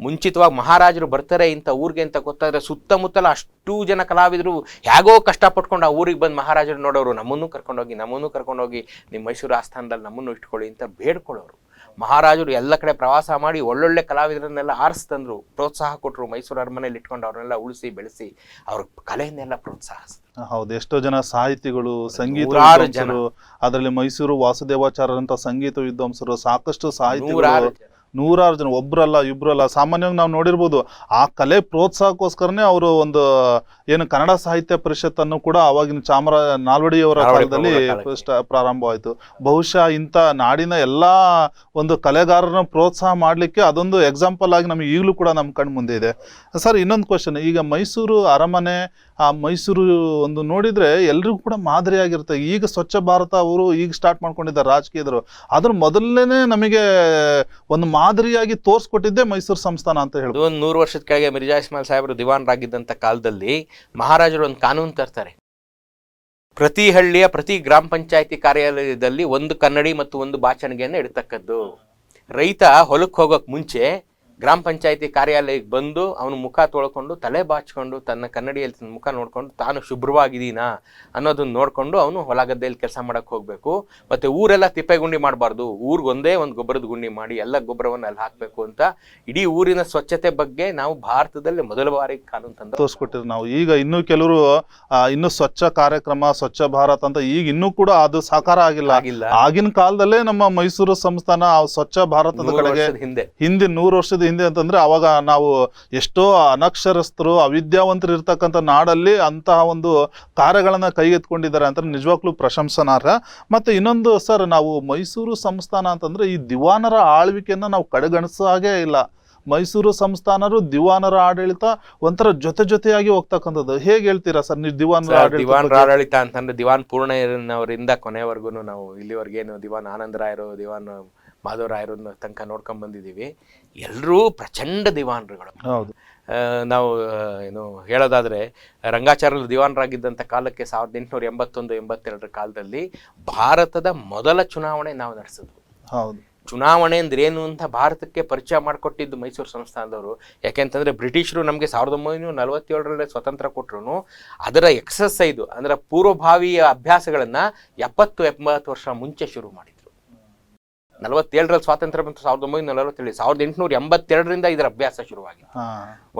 Speaker 2: ಮುಂಚಿತವಾಗಿ ಮಹಾರಾಜರು ಬರ್ತಾರೆ ಇಂಥ ಊರಿಗೆ ಅಂತ ಗೊತ್ತಾದ್ರೆ ಸುತ್ತಮುತ್ತಲ ಅಷ್ಟು ಜನ ಕಲಾವಿದರು ಹೇಗೋ ಕಷ್ಟಪಟ್ಕೊಂಡು ಆ ಊರಿಗೆ ಬಂದು ಮಹಾರಾಜರು ನೋಡೋರು ನಮ್ಮನ್ನು ಕರ್ಕೊಂಡೋಗಿ ನಮ್ಮನ್ನು ಕರ್ಕೊಂಡೋಗಿ ನಿಮ್ಮ ಮೈಸೂರು ಆಸ್ಥಾನದಲ್ಲಿ ನಮ್ಮನ್ನು ಇಟ್ಕೊಳ್ಳಿ ಅಂತ ಬೇಡ್ಕೊಳ್ಳೋರು. ಮಹಾರಾಜರು ಎಲ್ಲ ಕಡೆ ಪ್ರವಾಸ ಮಾಡಿ ಒಳ್ಳೊಳ್ಳೆ ಕಲಾವಿದರನ್ನೆಲ್ಲ ಆರಿಸ್ತಂದ್ರು ಪ್ರೋತ್ಸಾಹ ಕೊಟ್ಟರು ಮೈಸೂರು ಅರಮನೆಯಲ್ಲಿ ಇಟ್ಕೊಂಡು ಅವ್ರನ್ನೆಲ್ಲ ಉಳಿಸಿ ಬೆಳೆಸಿ ಅವ್ರ ಕಲೆಯನ್ನೆಲ್ಲ ಪ್ರೋತ್ಸಾಹಿಸಿದ್ರು
Speaker 1: ಹೌದು ಎಷ್ಟೋ ಜನ ಸಾಹಿತಿಗಳು ಸಂಗೀತ ಅದರಲ್ಲಿ ಮೈಸೂರು ವಾಸುದೇವಾಚಾರ್ಯರಂತ ಸಂಗೀತ ವಿದ್ವಾಂಸರು ಸಾಕಷ್ಟು ಸಾಹಿತಿಗಳು
Speaker 2: ನೂರಾರು ಜನ.
Speaker 1: ಒಬ್ಬರಲ್ಲ ಇಬ್ಬರಲ್ಲ ಸಾಮಾನ್ಯವಾಗಿ ನಾವು ನೋಡಿರ್ಬೋದು ಆ ಕಲೆ ಪ್ರೋತ್ಸಾಹಕ್ಕೋಸ್ಕರನೇ ಅವರು ಒಂದು ಏನು ಕನ್ನಡ ಸಾಹಿತ್ಯ ಪರಿಷತ್ ಅನ್ನು ಕೂಡ ಅವಾಗಿನ ಚಾಮರ ನಾಲ್ವಡಿಯವರ
Speaker 2: ನಾಲ್ವಡಿ
Speaker 1: ಕಾಲದಲ್ಲಿ ಪ್ರಾರಂಭವಾಯಿತು. ಬಹುಶಃ ಇಂಥ ನಾಡಿನ ಎಲ್ಲಾ ಒಂದು ಕಲೆಗಾರರನ್ನು ಪ್ರೋತ್ಸಾಹ ಮಾಡಲಿಕ್ಕೆ ಅದೊಂದು ಎಕ್ಸಾಂಪಲ್ ಆಗಿ ನಮಗೆ ಈಗಲೂ ಕೂಡ ನಮ್ಮ ಕಣ್ಣು ಮುಂದೆ ಇದೆ. ಸರ್ ಇನ್ನೊಂದು ಕ್ವಶನ್ ಈಗ ಮೈಸೂರು ಅರಮನೆ ಆ ಮೈಸೂರು ಒಂದು ನೋಡಿದ್ರೆ ಎಲ್ರಿಗೂ ಕೂಡ ಮಾದರಿಯಾಗಿರುತ್ತೆ. ಈಗ ಸ್ವಚ್ಛ ಭಾರತ ಅವರು ಈಗ ಸ್ಟಾರ್ಟ್ ಮಾಡ್ಕೊಂಡಿದ್ದಾರೆ ರಾಜಕೀಯದರು ಅದ್ರ ಮೊದಲನೇ ನಮಗೆ ಒಂದು ಮಾದರಿಯಾಗಿ ತೋರಿಸ್ಕೊಟ್ಟಿದ್ದೆ ಮೈಸೂರು ಸಂಸ್ಥಾನ ಅಂತ ಹೇಳಿ
Speaker 2: ಒಂದು ನೂರು ವರ್ಷದ ಕೆಳಗೆ ಮಿರ್ಜಾ ಇಸ್ಮಾಲ್ ಸಾಹೇಬರು ದಿವಾನರಾಗಿದ್ದಂಥ ಕಾಲದಲ್ಲಿ ಮಹಾರಾಜರು ಒಂದು ಕಾನೂನು ತರ್ತಾರೆ ಪ್ರತಿ ಹಳ್ಳಿಯ, ಪ್ರತಿ ಗ್ರಾಮ ಪಂಚಾಯತಿ ಕಾರ್ಯಾಲಯದಲ್ಲಿ ಒಂದು ಕನ್ನಡಿ ಮತ್ತು ಒಂದು ಬಾಚಣಿಗೆಯನ್ನು ಇಡ್ತಕ್ಕದ್ದು. ರೈತ ಹೊಲಕ್ಕೆ ಹೋಗೋಕೆ ಮುಂಚೆ ಗ್ರಾಮ ಪಂಚಾಯತಿ ಕಾರ್ಯಾಲಯಕ್ಕೆ ಬಂದು ಅವನು ಮುಖ ತೊಳ್ಕೊಂಡು ತಲೆ ಬಾಚ್ಕೊಂಡು ತನ್ನ ಕನ್ನಡಿಯಲ್ಲಿ ತನ್ನ ಮುಖ ನೋಡ್ಕೊಂಡು ತಾನು ಶುಭ್ರವಾಗಿದ್ದೀನಾ ಅನ್ನೋದನ್ನ ನೋಡಿಕೊಂಡು ಅವನು ಹೊಲ ಗದ್ದೆಯಲ್ಲಿ ಕೆಲಸ ಮಾಡಕ್ಕೆ ಹೋಗಬೇಕು. ಮತ್ತೆ ಊರೆಲ್ಲ ತಿಪ್ಪೆ ಗುಂಡಿ ಮಾಡಬಾರ್ದು. ಊರಿಗೊಂದೇ ಒಂದು ಗೊಬ್ಬರದ ಗುಂಡಿ ಮಾಡಿ ಎಲ್ಲ ಗೊಬ್ಬರವನ್ನು ಅಲ್ಲಿ ಹಾಕಬೇಕು ಅಂತ ಇಡೀ ಊರಿನ ಸ್ವಚ್ಛತೆ ಬಗ್ಗೆ ನಾವು ಭಾರತದಲ್ಲಿ ಮೊದಲ ಬಾರಿ ಕಾನೂನು ತಂದು
Speaker 1: ತೋರಿಸ್ಕೊಟ್ಟಿದ್ರು ನಾವು. ಈಗ ಇನ್ನೂ ಕೆಲವರು ಇನ್ನೂ ಸ್ವಚ್ಛ ಕಾರ್ಯಕ್ರಮ ಸ್ವಚ್ಛ ಭಾರತ್ ಅಂತ ಈಗ ಇನ್ನೂ ಕೂಡ ಅದು ಸಾಕಾರ ಆಗಿಲ್ಲ.
Speaker 2: ಆಗಿಲ್ಲ.
Speaker 1: ಆಗಿನ ಕಾಲದಲ್ಲೇ ನಮ್ಮ ಮೈಸೂರು ಸಂಸ್ಥಾನ ಸ್ವಚ್ಛ ಭಾರತದ ಕಡೆಗೆ
Speaker 2: ಹಿಂದೆ.
Speaker 1: ಹಿಂದೆ ನೂರು ವರ್ಷದ ಹಿಂದೆ ಅಂತಂದ್ರೆ ಅವಾಗ ನಾವು ಎಷ್ಟೋ ಅನಕ್ಷರಸ್ಥರು ಅವಿದ್ಯಾವಂತರು ಇರ್ತಕ್ಕಂಥ ನಾಡಲ್ಲಿ ಅಂತಹ ಒಂದು ಕಾರ್ಯಗಳನ್ನು ಕೈಗೆತ್ಕೊಂಡಿದ್ದಾರೆ ಅಂತ ನಿಜವಾಗ್ಲೂ ಪ್ರಶಂಸನಾರ್ಹ. ಮತ್ತೆ ಇನ್ನೊಂದು ಸರ್ ನಾವು ಮೈಸೂರು ಸಂಸ್ಥಾನ ಅಂತಂದ್ರೆ ಈ ದಿವಾನರ ಆಳ್ವಿಕೆಯನ್ನ ನಾವು ಕಡೆಗಣಿಸೋ ಹಾಗೇ ಇಲ್ಲ. ಮೈಸೂರು ಸಂಸ್ಥಾನರು ದಿವಾನರ ಆಡಳಿತ ಒಂಥರ ಜೊತೆ ಜೊತೆಯಾಗಿ ಹೋಗ್ತಕ್ಕಂಥದ್ದು. ಹೇಗೆ ಹೇಳ್ತೀರಾ ಸರ್ ನೀವು ದಿವಾನರ
Speaker 2: ಸರ್,
Speaker 1: ಆಡಳಿತ
Speaker 2: ದಿವಾನ್
Speaker 1: ಬಗ್ಗೆ?
Speaker 2: ಆಡಳಿತ ಅಂತಂದ್ರೆ ದಿವಾನ್ ಪೂರ್ಣಯ್ಯನವರಿಂದ ಕೊನೆವರೆಗೂ ನಾವು ಇಲ್ಲಿವರೆಗೇನು ದಿವಾನ್ ಆನಂದರಾಯರು ದಿವಾನ್ ಮಾಧವರಾಯರು ತನಕ ನೋಡ್ಕೊಂಡ್ ಬಂದಿದ್ದೀವಿ. ಎಲ್ಲರೂ ಪ್ರಚಂಡ ದಿವಾನರುಗಳು.
Speaker 1: ಹೌದು.
Speaker 2: ನಾವು ಏನು ಹೇಳೋದಾದ್ರೆ ರಂಗಾಚಾರ್ಯರು ದಿವಾನರಾಗಿದ್ದಂಥ ಕಾಲಕ್ಕೆ ಸಾವಿರದ ಎಂಟುನೂರ ಎಂಬತ್ತೊಂದು ಎಂಬತ್ತೆರಡರ ಕಾಲದಲ್ಲಿ ಭಾರತದ ಮೊದಲ ಚುನಾವಣೆ ನಾವು ನಡೆಸಿದ್ವು.
Speaker 1: ಹೌದು.
Speaker 2: ಚುನಾವಣೆ ಅಂದ್ರೆ ಏನು ಅಂತ ಭಾರತಕ್ಕೆ ಪರಿಚಯ ಮಾಡಿಕೊಟ್ಟಿದ್ದು ಮೈಸೂರು ಸಂಸ್ಥಾನದವರು. ಯಾಕೆಂತಂದ್ರೆ ಬ್ರಿಟಿಷರು ನಮಗೆ ಸಾವಿರದ ಒಂಬೈನೂರ ನಲವತ್ತೇಳರಲ್ಲಿ ಸ್ವತಂತ್ರ ಕೊಟ್ಟರು ಅದರ ಎಕ್ಸಸೈದು ಅಂದ್ರೆ ಪೂರ್ವಭಾವಿಯ ಅಭ್ಯಾಸಗಳನ್ನ ಎಪ್ಪತ್ತು ಎಂಬತ್ತು ವರ್ಷ ಮುಂಚೆ ಶುರು ಮಾಡಿದ್ರು. ನಲವತ್ತೇಳರಲ್ಲಿ ಸ್ವಾತಂತ್ರ್ಯ ಬಂತು ಸಾವಿರದ ಒಂಬೈನೂರ ನಲವತ್ತೇಳು ಸಾವಿರದ ಎಂಟುನೂರ ಎಂಬತ್ತೆರಡರಿಂದ ಇದರ ಅಭ್ಯಾಸ ಶುರುವಾಗಿದೆ.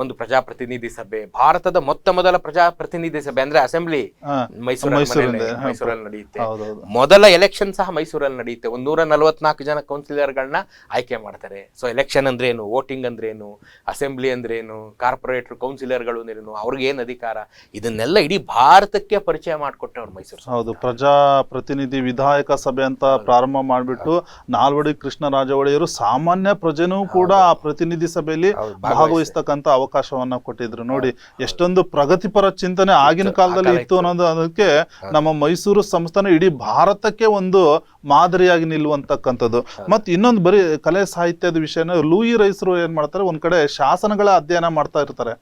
Speaker 2: ಒಂದು ಪ್ರಜಾಪ್ರತಿನಿಧಿ ಸಭೆ ಭಾರತದ ಮೊತ್ತ ಮೊದಲ ಪ್ರಜಾಪ್ರತಿನಿಧಿ ಸಭೆ ಅಂದ್ರೆ ಅಸೆಂಬ್ಲಿ ಮೈಸೂರಲ್ಲಿ ನಡೆಯುತ್ತೆ ಮೊದಲ ಎಲೆಕ್ಷನ್ ಸಹ ಮೈಸೂರಲ್ಲಿ ನಡೆಯುತ್ತೆ. ಒಂದು ನೂರ ನಲವತ್ನಾಲ್ಕು ಜನ ಕೌನ್ಸಿಲರ್ಗಳನ್ನ ಆಯ್ಕೆ ಮಾಡ್ತಾರೆ. ಸೊ ಎಲೆಕ್ಷನ್ ಅಂದ್ರೆ ಏನು ವೋಟಿಂಗ್ ಅಂದ್ರೆ ಏನು ಅಸೆಂಬ್ಲಿ ಅಂದ್ರೆ ಏನು ಕಾರ್ಪೊರೇಟರ್ ಕೌನ್ಸಿಲರ್ಗಳು ಅಂದ್ರೇನು ಅವ್ರಿಗೆ ಏನು ಅಧಿಕಾರ? ಇದನ್ನೆಲ್ಲ ಇಡೀ ಭಾರತಕ್ಕೆ ಪರಿಚಯ ಮಾಡಿಕೊಟ್ಟವ್ರು ಮೈಸೂರು
Speaker 1: ಹೌದು ಪ್ರಜಾಪ್ರತಿನಿಧಿ ವಿಧಾಯಕ ಸಭೆ ಅಂತ ಪ್ರಾರಂಭ ಮಾಡಿಬಿಟ್ಟು ನಾಲ್ವಡಿ ಕೃಷ್ಣರಾಜ ಒಡೆಯರು ಸಾಮಾನ್ಯ ಪ್ರಜೆನೂ ಕೂಡ ಆ ಪ್ರತಿನಿಧಿ ಸಭೆಯಲ್ಲಿ
Speaker 2: ಭಾಗವಹಿಸ್ತಕ್ಕಂಥ
Speaker 1: ಭಾಗವಹಿಸ್ತಕ್ಕಂತ ಅವಕಾಶವನ್ನ ಕೊಟ್ಟಿದ್ರು. ನೋಡಿ ಎಷ್ಟೊಂದು ಪ್ರಗತಿಪರ ಚಿಂತನೆ ಆಗಿನ ಕಾಲದಲ್ಲಿ ಇತ್ತು ಅನ್ನೋದು ಅದಕ್ಕೆ ನಮ್ಮ ಮೈಸೂರು ಸಂಸ್ಥಾನ ಇಡೀ ಭಾರತಕ್ಕೆ ಒಂದು ಮಾದರಿಯಾಗಿ ನಿಲ್ಲುವಂತಕ್ಕಂಥದ್ದು. ಮತ್ತು ಇನ್ನೊಂದು ಬರೀ ಕಲೆ ಸಾಹಿತ್ಯದ ವಿಷಯನ ಲೂಯಿ ರೈಸರು ಏನು ಮಾಡ್ತಾರೆ ಒಂದು ಕಡೆ ಶಾಸನಗಳ ಅಧ್ಯಯನ ಮಾಡ್ತಾ ಇರ್ತಾರೆ.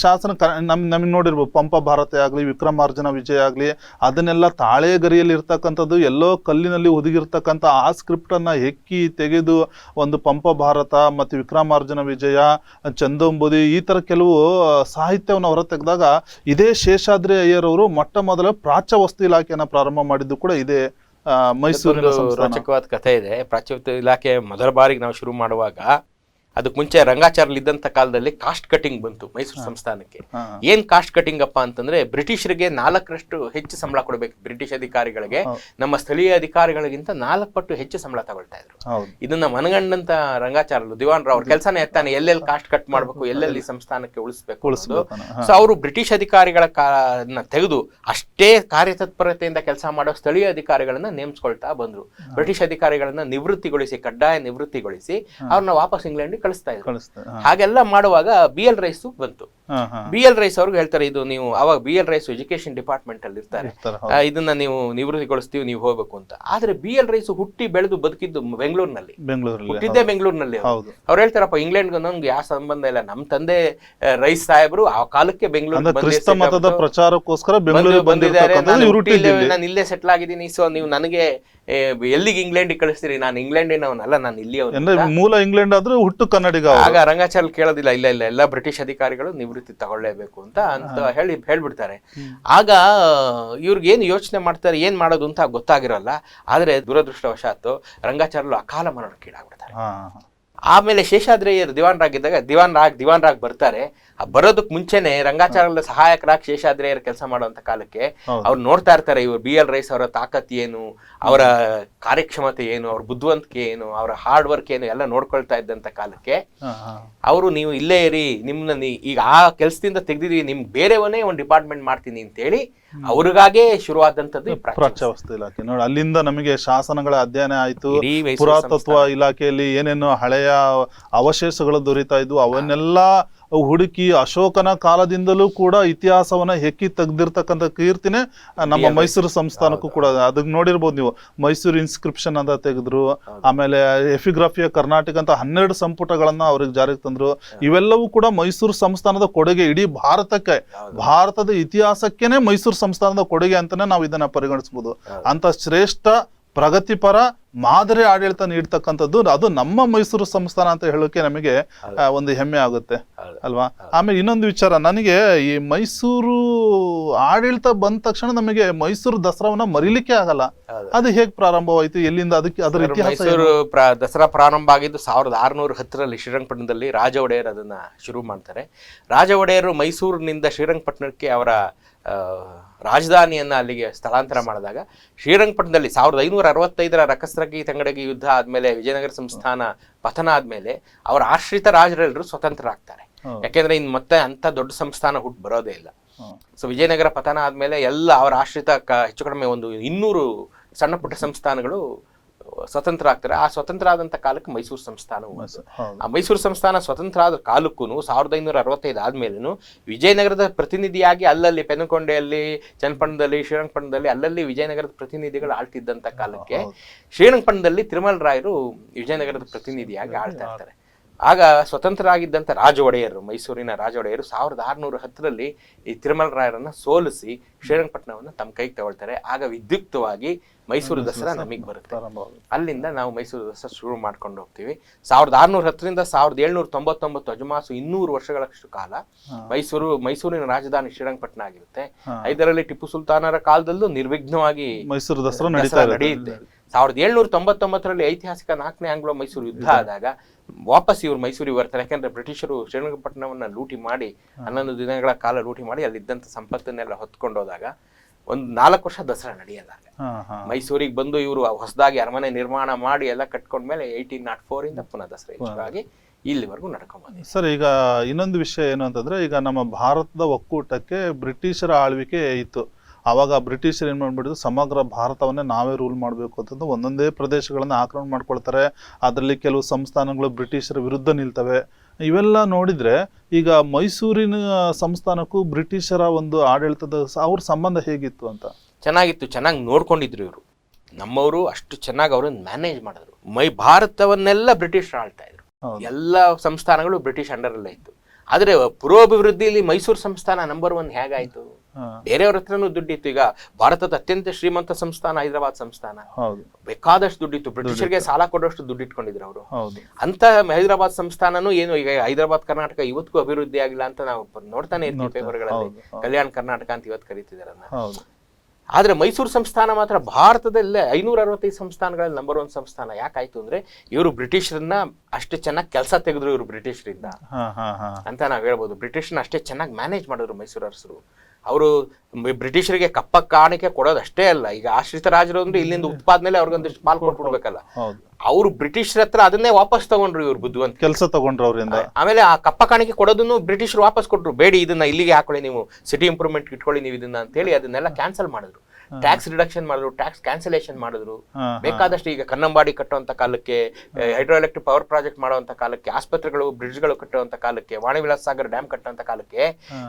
Speaker 1: ಶಾಸನ ಕ- ನಮ್ ನಮಗೆ ನೋಡಿರ್ಬೋದು ಪಂಪ ಭಾರತ ಆಗಲಿ ವಿಕ್ರಮಾರ್ಜುನ ವಿಜಯ ಆಗಲಿ ಅದನ್ನೆಲ್ಲ ತಾಳೆ ಗರಿಯಲ್ಲಿ ಇರ್ತಕ್ಕಂಥದ್ದು ಎಲ್ಲೋ ಕಲ್ಲಿನಲ್ಲಿ ಹುದುಗಿರ್ತಕ್ಕಂಥ ಆ ಸ್ಕ್ರಿಪ್ಟನ್ನು ಅನ್ನ ಹೆಕ್ಕಿ ತೆಗೆದು ಒಂದು ಪಂಪ ಭಾರತ ಮತ್ತು ವಿಕ್ರಮಾರ್ಜುನ ವಿಜಯ ಚಂದೋಂಬುದಿ ಈ ತರ ಕೆಲವು ಸಾಹಿತ್ಯವನ್ನು ಹೊರ ತೆಗೆದಾಗ ಇದೇ ಶೇಷಾದ್ರಿ ಅಯ್ಯರವರು ಮೊಟ್ಟ ಮೊದಲ ಪ್ರಾಚ್ಯ ವಸ್ತು ಇಲಾಖೆಯನ್ನು ಪ್ರಾರಂಭ ಮಾಡಿದ್ದು ಕೂಡ ಇದೇ
Speaker 2: ಒಂದು ರೋಚಕವಾದ ಕಥೆ ಇದೆ. ಪ್ರಾಚ್ಯ ಇಲಾಖೆ ಮೊದಲ ಬಾರಿಗೆ ನಾವು ಶುರು ಮಾಡುವಾಗ ಅದಕ್ಕೆ ಮುಂಚೆ ರಂಗಾಚಾರಲ್ಲಿ ಇದ್ದಂಥ ಕಾಲದಲ್ಲಿ ಕಾಸ್ಟ್ ಕಟಿಂಗ್ ಬಂತು ಮೈಸೂರು ಸಂಸ್ಥಾನಕ್ಕೆ. ಏನ್ ಕಾಸ್ಟ್ ಕಟಿಂಗ್ ಅಪ್ಪ ಅಂತಂದ್ರೆ ಬ್ರಿಟಿಷರಿಗೆ ನಾಲ್ಕರಷ್ಟು ಹೆಚ್ಚು ಸಂಬಳ ಕೊಡಬೇಕು ಬ್ರಿಟಿಷ್ ಅಧಿಕಾರಿಗಳಿಗೆ. ನಮ್ಮ ಸ್ಥಳೀಯ ಅಧಿಕಾರಿಗಳಿಗಿಂತ ನಾಲ್ಕು ಪಟ್ಟು ಹೆಚ್ಚು ಸಂಬಳ ತಗೊಳ್ತಾ ಇದ್ರು. ಇದನ್ನ ಮನಗಂಡಂತ ರಂಗಾಚಾರ್ಯರು ರಾವ್ ಅವ್ರ ಕೆಲಸನೇ ಎತ್ತಾನೆ. ಎಲ್ಲೆಲ್ಲಿ ಕಾಸ್ಟ್ ಕಟ್ ಮಾಡ್ಬೇಕು ಎಲ್ಲೆಲ್ಲಿ ಸಂಸ್ಥಾನಕ್ಕೆ ಉಳಿಸ್ಬೇಕು.
Speaker 1: ಉಳಿಸ್ಬೇಕು
Speaker 2: ಸೊ ಅವರು ಬ್ರಿಟಿಷ್ ಅಧಿಕಾರಿಗಳ ತೆಗೆದು ಅಷ್ಟೇ ಕಾರ್ಯತತ್ಪರತೆಯಿಂದ ಕೆಲಸ ಮಾಡೋ ಸ್ಥಳೀಯ ಅಧಿಕಾರಿಗಳನ್ನ ನೇಮಿಸ್ಕೊಳ್ತಾ ಬಂದ್ರು. ಬ್ರಿಟಿಷ್ ಅಧಿಕಾರಿಗಳನ್ನ ನಿವೃತ್ತಿಗೊಳಿಸಿ ಕಡ್ಡಾಯ ನಿವೃತ್ತಿಗೊಳಿಸಿ ಅವ್ರನ್ನ ವಾಪಸ್ ಇಂಗ್ಲೆಂಡ್ ಕಳಿಸ್ತಾ ಇದ್ರು. ಹಾಗೆಲ್ಲ ಮಾಡುವಾಗ ಬಿ ಎಲ್ ರೈಸ್ ಬಂತು. ಬಿ ಎಲ್ ರೈಸ್ ಅವ್ರಿಗೆ ಹೇಳ್ತಾರೆ ಇದು ನೀವು ಅವಾಗ B L Rice education department ಅಲ್ಲಿ ಇರ್ತಾರೆ. ಇದನ್ನ ನೀವು ನಿವೃತ್ತಿಗೊಳಿಸ್ತೀವಿ ನೀವು ಹೋಗ್ಬೇಕು ಅಂತ. ಆದ್ರೆ ಬಿ ಎಲ್ ರೈಸ್ ಹುಟ್ಟಿ ಬೆಳೆದು ಬದುಕಿದ್ದು ಬೆಂಗಳೂರಿನಲ್ಲಿ. ಹುಟ್ಟಿದ್ದೇ ಬೆಂಗಳೂರಿನಲ್ಲಿ ಅವ್ರು.
Speaker 1: ಹೌದು.
Speaker 2: ಅವ್ರು ಹೇಳ್ತಾರಪ್ಪ ಇಂಗ್ಲೆಂಡ್ ನಮ್ಗೆ ಯಾವ ಸಂಬಂಧ ಇಲ್ಲ. ನಮ್ ತಂದೆ ರೈಸ್ ಸಾಹೇಬರು ಆ ಕಾಲಕ್ಕೆ ಬೆಂಗಳೂರು
Speaker 1: ಪ್ರಚಾರಕ್ಕೋಸ್ಕರ ಬಂದಿರ್ತಕ್ಕಂಥದ್ದು
Speaker 2: ನಾನು ಇಲ್ಲೇ ಸೆಟ್ಲ್ ಆಗಿದ್ದೀನಿ. ಸೊ ನೀವು ನನಗೆ ಎಲ್ಲಿಗೆ ಇಂಗ್ಲೆಂಡಿಗೆ ಕಳಿಸ್ತೀರಿ? ನಾನು ಇಂಗ್ಲೆಂಡಿನವನಲ್ಲ ನಾನು ಇಲ್ಲಿ
Speaker 1: ಮೂಲ ಇಂಗ್ಲೆಂಡ್ ಆದ್ರೂ ಹುಟ್ಟು ಕನ್ನಡಿಗ
Speaker 2: ಆಗ ರಂಗಾಚಾರ್ಯ ಕೇಳೋದಿಲ್ಲ ಇಲ್ಲ ಇಲ್ಲ ಎಲ್ಲ ಬ್ರಿಟಿಷ್ ಅಧಿಕಾರಿಗಳು ನಿವೃತ್ತಿ ತಗೊಳ್ಳೇಬೇಕು ಅಂತ ಅಂತ ಹೇಳಿ ಹೇಳ್ಬಿಡ್ತಾರೆ. ಆಗ ಇವ್ರಿಗೆ ಏನು ಯೋಚನೆ ಮಾಡ್ತಾರೆ ಏನ್ ಮಾಡೋದು ಅಂತ ಗೊತ್ತಾಗಿರಲ್ಲ. ಆದ್ರೆ ದುರದೃಷ್ಟವಶಾತ್ತು ರಂಗಾಚಾರ್ಯರು ಅಕಾಲ ಮರಣಕ್ಕೀಡಾಗ್ಬಿಡ್ತಾರೆ. ಆಮೇಲೆ ಶೇಷಾದ್ರಯ್ಯರು ದಿವಾನ್ ರಾಗಿದ್ದಾಗ ದಿವಾನ್ ರಾಗ್ ದಿವಾನ್ ರಾಗ್ ಬರ್ತಾರೆ. ಆ ಬರೋದಕ್ ಮುಂಚೆನೆ ರಂಗಾಚಾರ್ಯರ ಸಹಾಯಕರಾಗಿ ಶೇಷಾದ್ರಿಯರ್ ಕೆಲಸ ಮಾಡುವಂತ ಕಾಲಕ್ಕೆ. ಅವ್ರು ನೋಡ್ತಾ ಇರ್ತಾರೆ ಇವ್ರು ಬಿ ಎಲ್ ರೈಸ್ ಅವರ ತಾಕತ್ ಏನು ಅವರ ಕಾರ್ಯಕ್ಷಮತೆ ಏನು ಅವ್ರ ಬುದ್ಧಿವಂತಿಕೆ ಏನು ಅವರ ಹಾರ್ಡ್ ವರ್ಕ್ ಏನು ಎಲ್ಲ ನೋಡ್ಕೊಳ್ತಾ ಇದ್ದಂತ ಕಾಲಕ್ಕೆ ಅವರು ನೀವು ಇಲ್ಲೇ ಇರಿ ನಿಮ್ಮನ್ನ ಈಗ ಆ ಕೆಲಸದಿಂದ ತೆಗ್ದಿದೀವಿ ನಿಮ್ ಬೇರೆವನ್ನೇ ಒಂದು ಡಿಪಾರ್ಟ್ಮೆಂಟ್ ಮಾಡ್ತೀನಿ ಅಂತೇಳಿ ಅವ್ರಿಗಾಗೆ ಶುರುವಾದಂತದ್ದು ಪ್ರಾಚ್ಯವಸ್ತು ಪ್ರಾಚ್ಯ
Speaker 1: ಪ್ರಾಚ್ಯ ವಸ್ತು ಇಲಾಖೆ. ನೋಡಿ ಅಲ್ಲಿಂದ ನಮಗೆ ಶಾಸನಗಳ ಅಧ್ಯಯನ ಆಯ್ತು. ಪುರಾತತ್ವ ಇಲಾಖೆಯಲ್ಲಿ ಏನೇನು ಹಳೆಯ ಅವಶೇಷಗಳು ದೊರೀತಾ ಇದ್ವು. ಅವನ್ನೆಲ್ಲ ಹುಡುಕಿ ಅಶೋಕನ ಕಾಲದಿಂದಲೂ ಕೂಡ ಇತಿಹಾಸವನ್ನ ಹೆಕ್ಕಿ ತೆಗ್ದಿರ್ತಕ್ಕಂಥ ಕೀರ್ತಿನೇ ನಮ್ಮ ಮೈಸೂರು ಸಂಸ್ಥಾನಕ್ಕೂ ಕೂಡ ಅದಕ್ಕೆ ನೋಡಿರ್ಬೋದು ನೀವು. ಮೈಸೂರು ಇನ್ಸ್ಕ್ರಿಪ್ಷನ್ ಅಂತ ತೆಗೆದ್ರು ಆಮೇಲೆ ಎಫಿಗ್ರಫಿಯ ಕರ್ನಾಟಕ ಅಂತ ಹನ್ನೆರಡು ಸಂಪುಟಗಳನ್ನ ಅವ್ರಿಗೆ ಜಾರಿಗೆ ತಂದ್ರು. ಇವೆಲ್ಲವೂ ಕೂಡ ಮೈಸೂರು ಸಂಸ್ಥಾನದ ಕೊಡುಗೆ ಇಡೀ ಭಾರತಕ್ಕೆ. ಭಾರತದ ಇತಿಹಾಸಕ್ಕೇನೆ ಮೈಸೂರು ಸಂಸ್ಥಾನದ ಕೊಡುಗೆ ಅಂತಾನೆ ನಾವು ಇದನ್ನ ಪರಿಗಣಿಸಬಹುದು ಅಂತ ಶ್ರೇಷ್ಠ ಪ್ರಗತಿಪರ ಮಾದರಿ ಆಡಳಿತ ನೀಡ್ತಕ್ಕಂಥದ್ದು ಅದು ನಮ್ಮ ಮೈಸೂರು ಸಂಸ್ಥಾನ ಅಂತ ಹೇಳೋಕೆ ನಮಗೆ ಒಂದು ಹೆಮ್ಮೆ ಆಗುತ್ತೆ. ಅಲ್ವಾ ಆಮೇಲೆ ಇನ್ನೊಂದು ವಿಚಾರ ನನಗೆ ಈ ಮೈಸೂರು ಆಡಳಿತ ಬಂದ ತಕ್ಷಣ ನಮಗೆ ಮೈಸೂರು ದಸರಾವನ್ನ ಮರಿಲಿಕ್ಕೆ ಆಗಲ್ಲ. ಅದು ಹೇಗೆ ಪ್ರಾರಂಭವಾಯ್ತು ಎಲ್ಲಿಂದ ಅದಕ್ಕೆ ಅದರ ಇತಿಹಾಸ
Speaker 2: ಮೈಸೂರು ದಸರಾ ಪ್ರಾರಂಭ ಆಗಿದ್ದು ಸಾವಿರದ ಆರುನೂರ ಹತ್ತರಲ್ಲಿ ಶ್ರೀರಂಗಪಟ್ಟಣದಲ್ಲಿ ರಾಜ ಒಡೆಯರ್ ಅದನ್ನ ಶುರು ಮಾಡ್ತಾರೆ ರಾಜ ಒಡೆಯರು ಮೈಸೂರಿನಿಂದ ಶ್ರೀರಂಗಪಟ್ಟಣಕ್ಕೆ ಅವರ ರಾಜಧಾನಿಯನ್ನು ಅಲ್ಲಿಗೆ ಸ್ಥಳಾಂತರ ಮಾಡಿದಾಗ ಶ್ರೀರಂಗಪಟ್ಟಣದಲ್ಲಿ ಸಾವಿರದ ಐನೂರ ಅರವತ್ತೈದರ ರಕಸ್ರಗಿ ತಂಗಡಗಿ ಯುದ್ಧ ಆದಮೇಲೆ ವಿಜಯನಗರ ಸಂಸ್ಥಾನ ಪತನ ಆದಮೇಲೆ ಅವರ ಆಶ್ರಿತ ರಾಜರೆಲ್ಲರೂ ಸ್ವತಂತ್ರ ಆಗ್ತಾರೆ
Speaker 1: ಹೌದು.
Speaker 2: ಯಾಕೆಂದ್ರೆ ಇನ್ ಮತ್ತೆ ಅಂತ ದೊಡ್ಡ ಸಂಸ್ಥಾನ ಹುಟ್ಟು ಬರೋದೇ ಇಲ್ಲ. ಸೊ ವಿಜಯನಗರ ಪತನ ಆದ್ಮೇಲೆ ಎಲ್ಲ ಅವರ ಆಶ್ರಿತ ಹೆಚ್ಚು ಕಡಿಮೆ ಒಂದು ಇನ್ನೂರು ಸಣ್ಣ ಪುಟ್ಟ ಸಂಸ್ಥಾನಗಳು ಸ್ವತಂತ್ರ ಆಗ್ತಾರೆ ಆ ಸ್ವತಂತ್ರ ಆದಂತ ಕಾಲಕ್ಕೆ ಮೈಸೂರು ಸಂಸ್ಥಾನವು. ಆ ಮೈಸೂರು ಸಂಸ್ಥಾನ ಸ್ವತಂತ್ರ ಆದ ಕಾಲಕ್ಕೂ ಸಾವಿರದ ಐನೂರ ಅರವತ್ತೈದು ಆದ್ಮೇಲೂ ವಿಜಯನಗರದ ಪ್ರತಿನಿಧಿಯಾಗಿ ಅಲ್ಲಲ್ಲಿ ಪೆನಕೊಂಡೆಯಲ್ಲಿ ಚನ್ನಪಟ್ಟಣದಲ್ಲಿ ಶ್ರೀರಂಗಪಟ್ಟಣದಲ್ಲಿ ಅಲ್ಲಲ್ಲಿ ವಿಜಯನಗರದ ಪ್ರತಿನಿಧಿಗಳು ಆಳ್ತಿದ್ದಂತ ಕಾಲಕ್ಕೆ. ಶ್ರೀರಂಗಪಟ್ಟಣದಲ್ಲಿ ತಿರುಮಲ ರಾಯರು ವಿಜಯನಗರದ ಪ್ರತಿನಿಧಿಯಾಗಿ ಆಳ್ತಾ ಇರ್ತಾರೆ ಆಗ ಸ್ವತಂತ್ರ ಆಗಿದ್ದಂಥ ರಾಜ ಒಡೆಯರು ಮೈಸೂರಿನ ರಾಜ ಒಡೆಯರು ಸಾವಿರದ ಆರುನೂರ ಹತ್ತರಲ್ಲಿ ಈ ತಿರುಮಲರಾಯರನ್ನು ಸೋಲಿಸಿ ಶ್ರೀರಂಗಪಟ್ಟಣವನ್ನು ತಮ್ಮ ಕೈಗೆ ತಗೊಳ್ತಾರೆ. ಆಗ ವಿದ್ಯುಕ್ತವಾಗಿ ಮೈಸೂರು ದಸರಾ ನಮಗೆ ಬರುತ್ತೆ. ಅಲ್ಲಿಂದ ನಾವು ಮೈಸೂರು ದಸರಾ ಶುರು ಮಾಡ್ಕೊಂಡು ಹೋಗ್ತೀವಿ. ಸಾವಿರದ ಆರುನೂರ ಹತ್ತರಿಂದ ಸಾವಿರದ ಏಳ್ನೂರ ತೊಂಬತ್ತೊಂಬತ್ತು ಅಜಮಾಸು ಇನ್ನೂರು ವರ್ಷಗಳಷ್ಟು ಕಾಲ ಮೈಸೂರು ಮೈಸೂರಿನ ರಾಜಧಾನಿ ಶ್ರೀರಂಗಪಟ್ಟಣ ಆಗಿರುತ್ತೆ. ಐದರಲ್ಲಿ ಟಿಪ್ಪು ಸುಲ್ತಾನರ ಕಾಲದಲ್ಲೂ ನಿರ್ವಿಘ್ನವಾಗಿ
Speaker 1: ಮೈಸೂರು ದಸರಾ
Speaker 2: ನಡೆಯುತ್ತೆ. ಸಾವಿರದ ಏಳ್ನೂರ ತೊಂಬತ್ತೊಂಬತ್ತರಲ್ಲಿ ಐತಿಹಾಸಿಕ ನಾಲ್ಕನೇ ಆಂಗ್ಲೋ ಮೈಸೂರು ಯುದ್ಧ. ಆದಾಗ ವಾಪಸ್ ಇವರು ಮೈಸೂರಿಗೆ ಬರ್ತಾರೆ. ಯಾಕಂದ್ರೆ ಬ್ರಿಟಿಷರು ಶ್ರೀರಂಗಪಟ್ಟಣವನ್ನ ಲೂಟಿ ಮಾಡಿ ಹನ್ನೊಂದು ದಿನಗಳ ಕಾಲ ಲೂಟಿ ಮಾಡಿ ಅಲ್ಲಿದ್ದಂಥ ಸಂಪತ್ತನ್ನೆಲ್ಲ ಹೊತ್ಕೊಂಡು ಹೋದಾಗ ಒಂದು ನಾಲ್ಕು ವರ್ಷ ದಸರಾ ನಡೆಯಲ್ಲ ಮೈಸೂರಿಗೆ ಬಂದು ಇವರು ಹೊಸದಾಗಿ ಅರಮನೆ ನಿರ್ಮಾಣ ಮಾಡಿ ಎಲ್ಲ ಕಟ್ಕೊಂಡ್ಮೇಲೆ ಏಯ್ಟೀನ್ ನಾಟ್ ಫೋರ್ ಇಂದ ಪುನಃ ದಸರಾ ಇಲ್ಲಿವರೆಗೂ ನಡ್ಕೊಂಡ್ ಬಂದಿದೆ
Speaker 1: ಸರ್ ಈಗ ಇನ್ನೊಂದು ವಿಷಯ ಏನು ಅಂತಂದ್ರೆ ಈಗ ನಮ್ಮ ಭಾರತದ ಒಕ್ಕೂಟಕ್ಕೆ ಬ್ರಿಟಿಷರ ಆಳ್ವಿಕೆ ಇತ್ತು. ಆವಾಗ ಬ್ರಿಟಿಷರು ಏನು ಮಾಡಿಬಿಟ್ಟು ಸಮಗ್ರ ಭಾರತವನ್ನೇ ನಾವೇ ರೂಲ್ ಮಾಡಬೇಕು ಅಂತಂದು ಒಂದೊಂದೇ ಪ್ರದೇಶಗಳನ್ನು ಆಕ್ರಮಣ ಮಾಡ್ಕೊಳ್ತಾರೆ. ಅದರಲ್ಲಿ ಕೆಲವು ಸಂಸ್ಥಾನಗಳು ಬ್ರಿಟಿಷರ ವಿರುದ್ಧ ನಿಲ್ತವೆ. ಇವೆಲ್ಲ ನೋಡಿದರೆ ಈಗ ಮೈಸೂರಿನ ಸಂಸ್ಥಾನಕ್ಕೂ ಬ್ರಿಟಿಷರ ಒಂದು ಆಡಳಿತದ ಅವ್ರ ಸಂಬಂಧ ಹೇಗಿತ್ತು ಅಂತ?
Speaker 2: ಚೆನ್ನಾಗಿತ್ತು ಚೆನ್ನಾಗಿ ನೋಡ್ಕೊಂಡಿದ್ರು ಇವರು. ನಮ್ಮವರು ಅಷ್ಟು ಚೆನ್ನಾಗಿ ಅವ್ರನ್ನ ಮ್ಯಾನೇಜ್ ಮಾಡಿದ್ರು. ಮೈ ಭಾರತವನ್ನೆಲ್ಲ ಬ್ರಿಟಿಷರು ಆಳ್ತಾ ಇದ್ರು. ಎಲ್ಲ ಸಂಸ್ಥಾನಗಳು ಬ್ರಿಟಿಷ್ ಅಂಡರಲ್ಲೇ ಇತ್ತು. ಆದರೆ ಪುರೋಭಿವೃದ್ಧಿಯಲ್ಲಿ ಮೈಸೂರು ಸಂಸ್ಥಾನ ನಂಬರ್ ಒನ್ ಹೇಗಾಯಿತು? ಬೇರೆಯವ್ರ ಹತ್ರನೂ ದುಡ್ಡಿತ್ತು. ಈಗ ಭಾರತದ ಅತ್ಯಂತ ಶ್ರೀಮಂತ ಸಂಸ್ಥಾನ ಹೈದರಾಬಾದ್ ಸಂಸ್ಥಾನ. ಬೇಕಾದಷ್ಟು ದುಡ್ಡಿತ್ತು. ಬ್ರಿಟಿಷರಿಗೆ ಸಾಲ ಕೊಡೋಷ್ಟು ದುಡ್ಡು ಇಟ್ಕೊಂಡಿದ್ರು ಅವರು ಅಂತ ಹೈದರಾಬಾದ್ ಸಂಸ್ಥಾನನೂ ಏನು ಈಗ ಹೈದರಾಬಾದ್ ಕರ್ನಾಟಕ ಇವತ್ತಿಗೂ ಅಭಿವೃದ್ಧಿ ಆಗಿಲ್ಲ ಅಂತ ನಾವು ನೋಡ್ತಾನೆ ಇರ್ತೀವಿ ಪೇಪರ್ಗಳಲ್ಲಿ. ಕಲ್ಯಾಣ ಕರ್ನಾಟಕ ಅಂತ ಇವತ್ತು ಕರೀತಿದಾರೆ ಅದನ್ನ.
Speaker 1: ಹೌದು.
Speaker 2: ಆದ್ರೆ ಮೈಸೂರು ಸಂಸ್ಥಾನ ಮಾತ್ರ ಭಾರತದಲ್ಲೇ ಐನೂರ ಅರವತ್ತೈದು ಸಂಸ್ಥಾನಗಳಲ್ಲಿ ನಂಬರ್ ಒನ್ ಸಂಸ್ಥಾನ. ಯಾಕಾಯ್ತು ಅಂದ್ರೆ ಇವರು ಬ್ರಿಟಿಷರನ್ನ ಅಷ್ಟು ಚೆನ್ನಾಗಿ ಕೆಲಸ ತೆಗೆದ್ರು ಇವರು ಬ್ರಿಟಿಷರಿಂದ. ಅಂತ ನಾವ್ ಹೇಳ್ಬೋದು. ಬ್ರಿಟಿಷ್ನ ಅಷ್ಟೇ ಚೆನ್ನಾಗಿ ಮ್ಯಾನೇಜ್ ಮಾಡಿದ್ರು ಮೈಸೂರು ಅರಸರು. ಅವರು ಬ್ರಿಟಿಷರಿಗೆ ಕಪ್ಪ ಕಾಣಿಕೆ ಕೊಡೋದಷ್ಟೇ ಅಲ್ಲ. ಈಗ ಆಶ್ರಿತ ರಾಜರು ಅಂದ್ರೆ ಇಲ್ಲಿಂದ ಉತ್ಪಾದನೆಲೆ ಅವ್ರಿಗೊಂದಿಷ್ಟು ಪಾಲ್ ಕೊಟ್ಬಿಡ್ಬೇಕಲ್ಲ. ಅವರು ಬ್ರಿಟಿಷರ ಹತ್ರ ಅದನ್ನೇ ವಾಪಸ್ ತಗೊಂಡ್ರು ಇವ್ರು ಬುದ್ಧಿವಂತ.
Speaker 1: ಕೆಲಸ ತಗೊಂಡ್ರು ಅವರಿಂದ.
Speaker 2: ಆಮೇಲೆ ಆ ಕಪ್ಪ ಕಾಣಿಕೆ ಕೊಡೋದನ್ನು ಬ್ರಿಟಿಷರು ವಾಪಸ್ ಕೊಟ್ರು. ಬೇಡಿ ಇದನ್ನ ಇಲ್ಲಿಗೆ ಹಾಕೊಳ್ಳಿ ನೀವು. ಸಿಟಿ ಇಂಪ್ರೂವ್ಮೆಂಟ್ ಇಟ್ಕೊಳ್ಳಿ ನೀವು ಇದನ್ನ ಅಂತೇಳಿ ಅದನ್ನೆಲ್ಲ ಕ್ಯಾನ್ಸಲ್ ಮಾಡಿದ್ರು. ಟ್ಯಾಕ್ಸ್ ರಿಡಕ್ಷನ್ ಮಾಡಿದ್ರು ಟ್ಯಾಕ್ಸ್ ಕ್ಯಾನ್ಸಲೇಷನ್ ಮಾಡಿದ್ರು. ಬೇಕಾದಷ್ಟು ಈಗ ಕನ್ನಂಬಾಡಿ ಕಟ್ಟುವಂತ ಕಾಲಕ್ಕೆ ಹೈಡ್ರೋ ಎಲೆಕ್ಟ್ರಿಕ್ ಪವರ್ ಪ್ರಾಜೆಕ್ಟ್ ಮಾಡುವಂತ ಕಾಲಕ್ಕೆ ಆಸ್ಪತ್ರೆಗಳು ಬ್ರಿಡ್ಜ್ಗಳು ಕಟ್ಟುವಂತ ಕಾಲಕ್ಕೆ ವಾಣಿ ವಿಲಾಸ್ ಸಾಗರ್ ಡ್ಯಾಮ್ ಕಟ್ಟುವಂತ ಕಾಲಕ್ಕೆ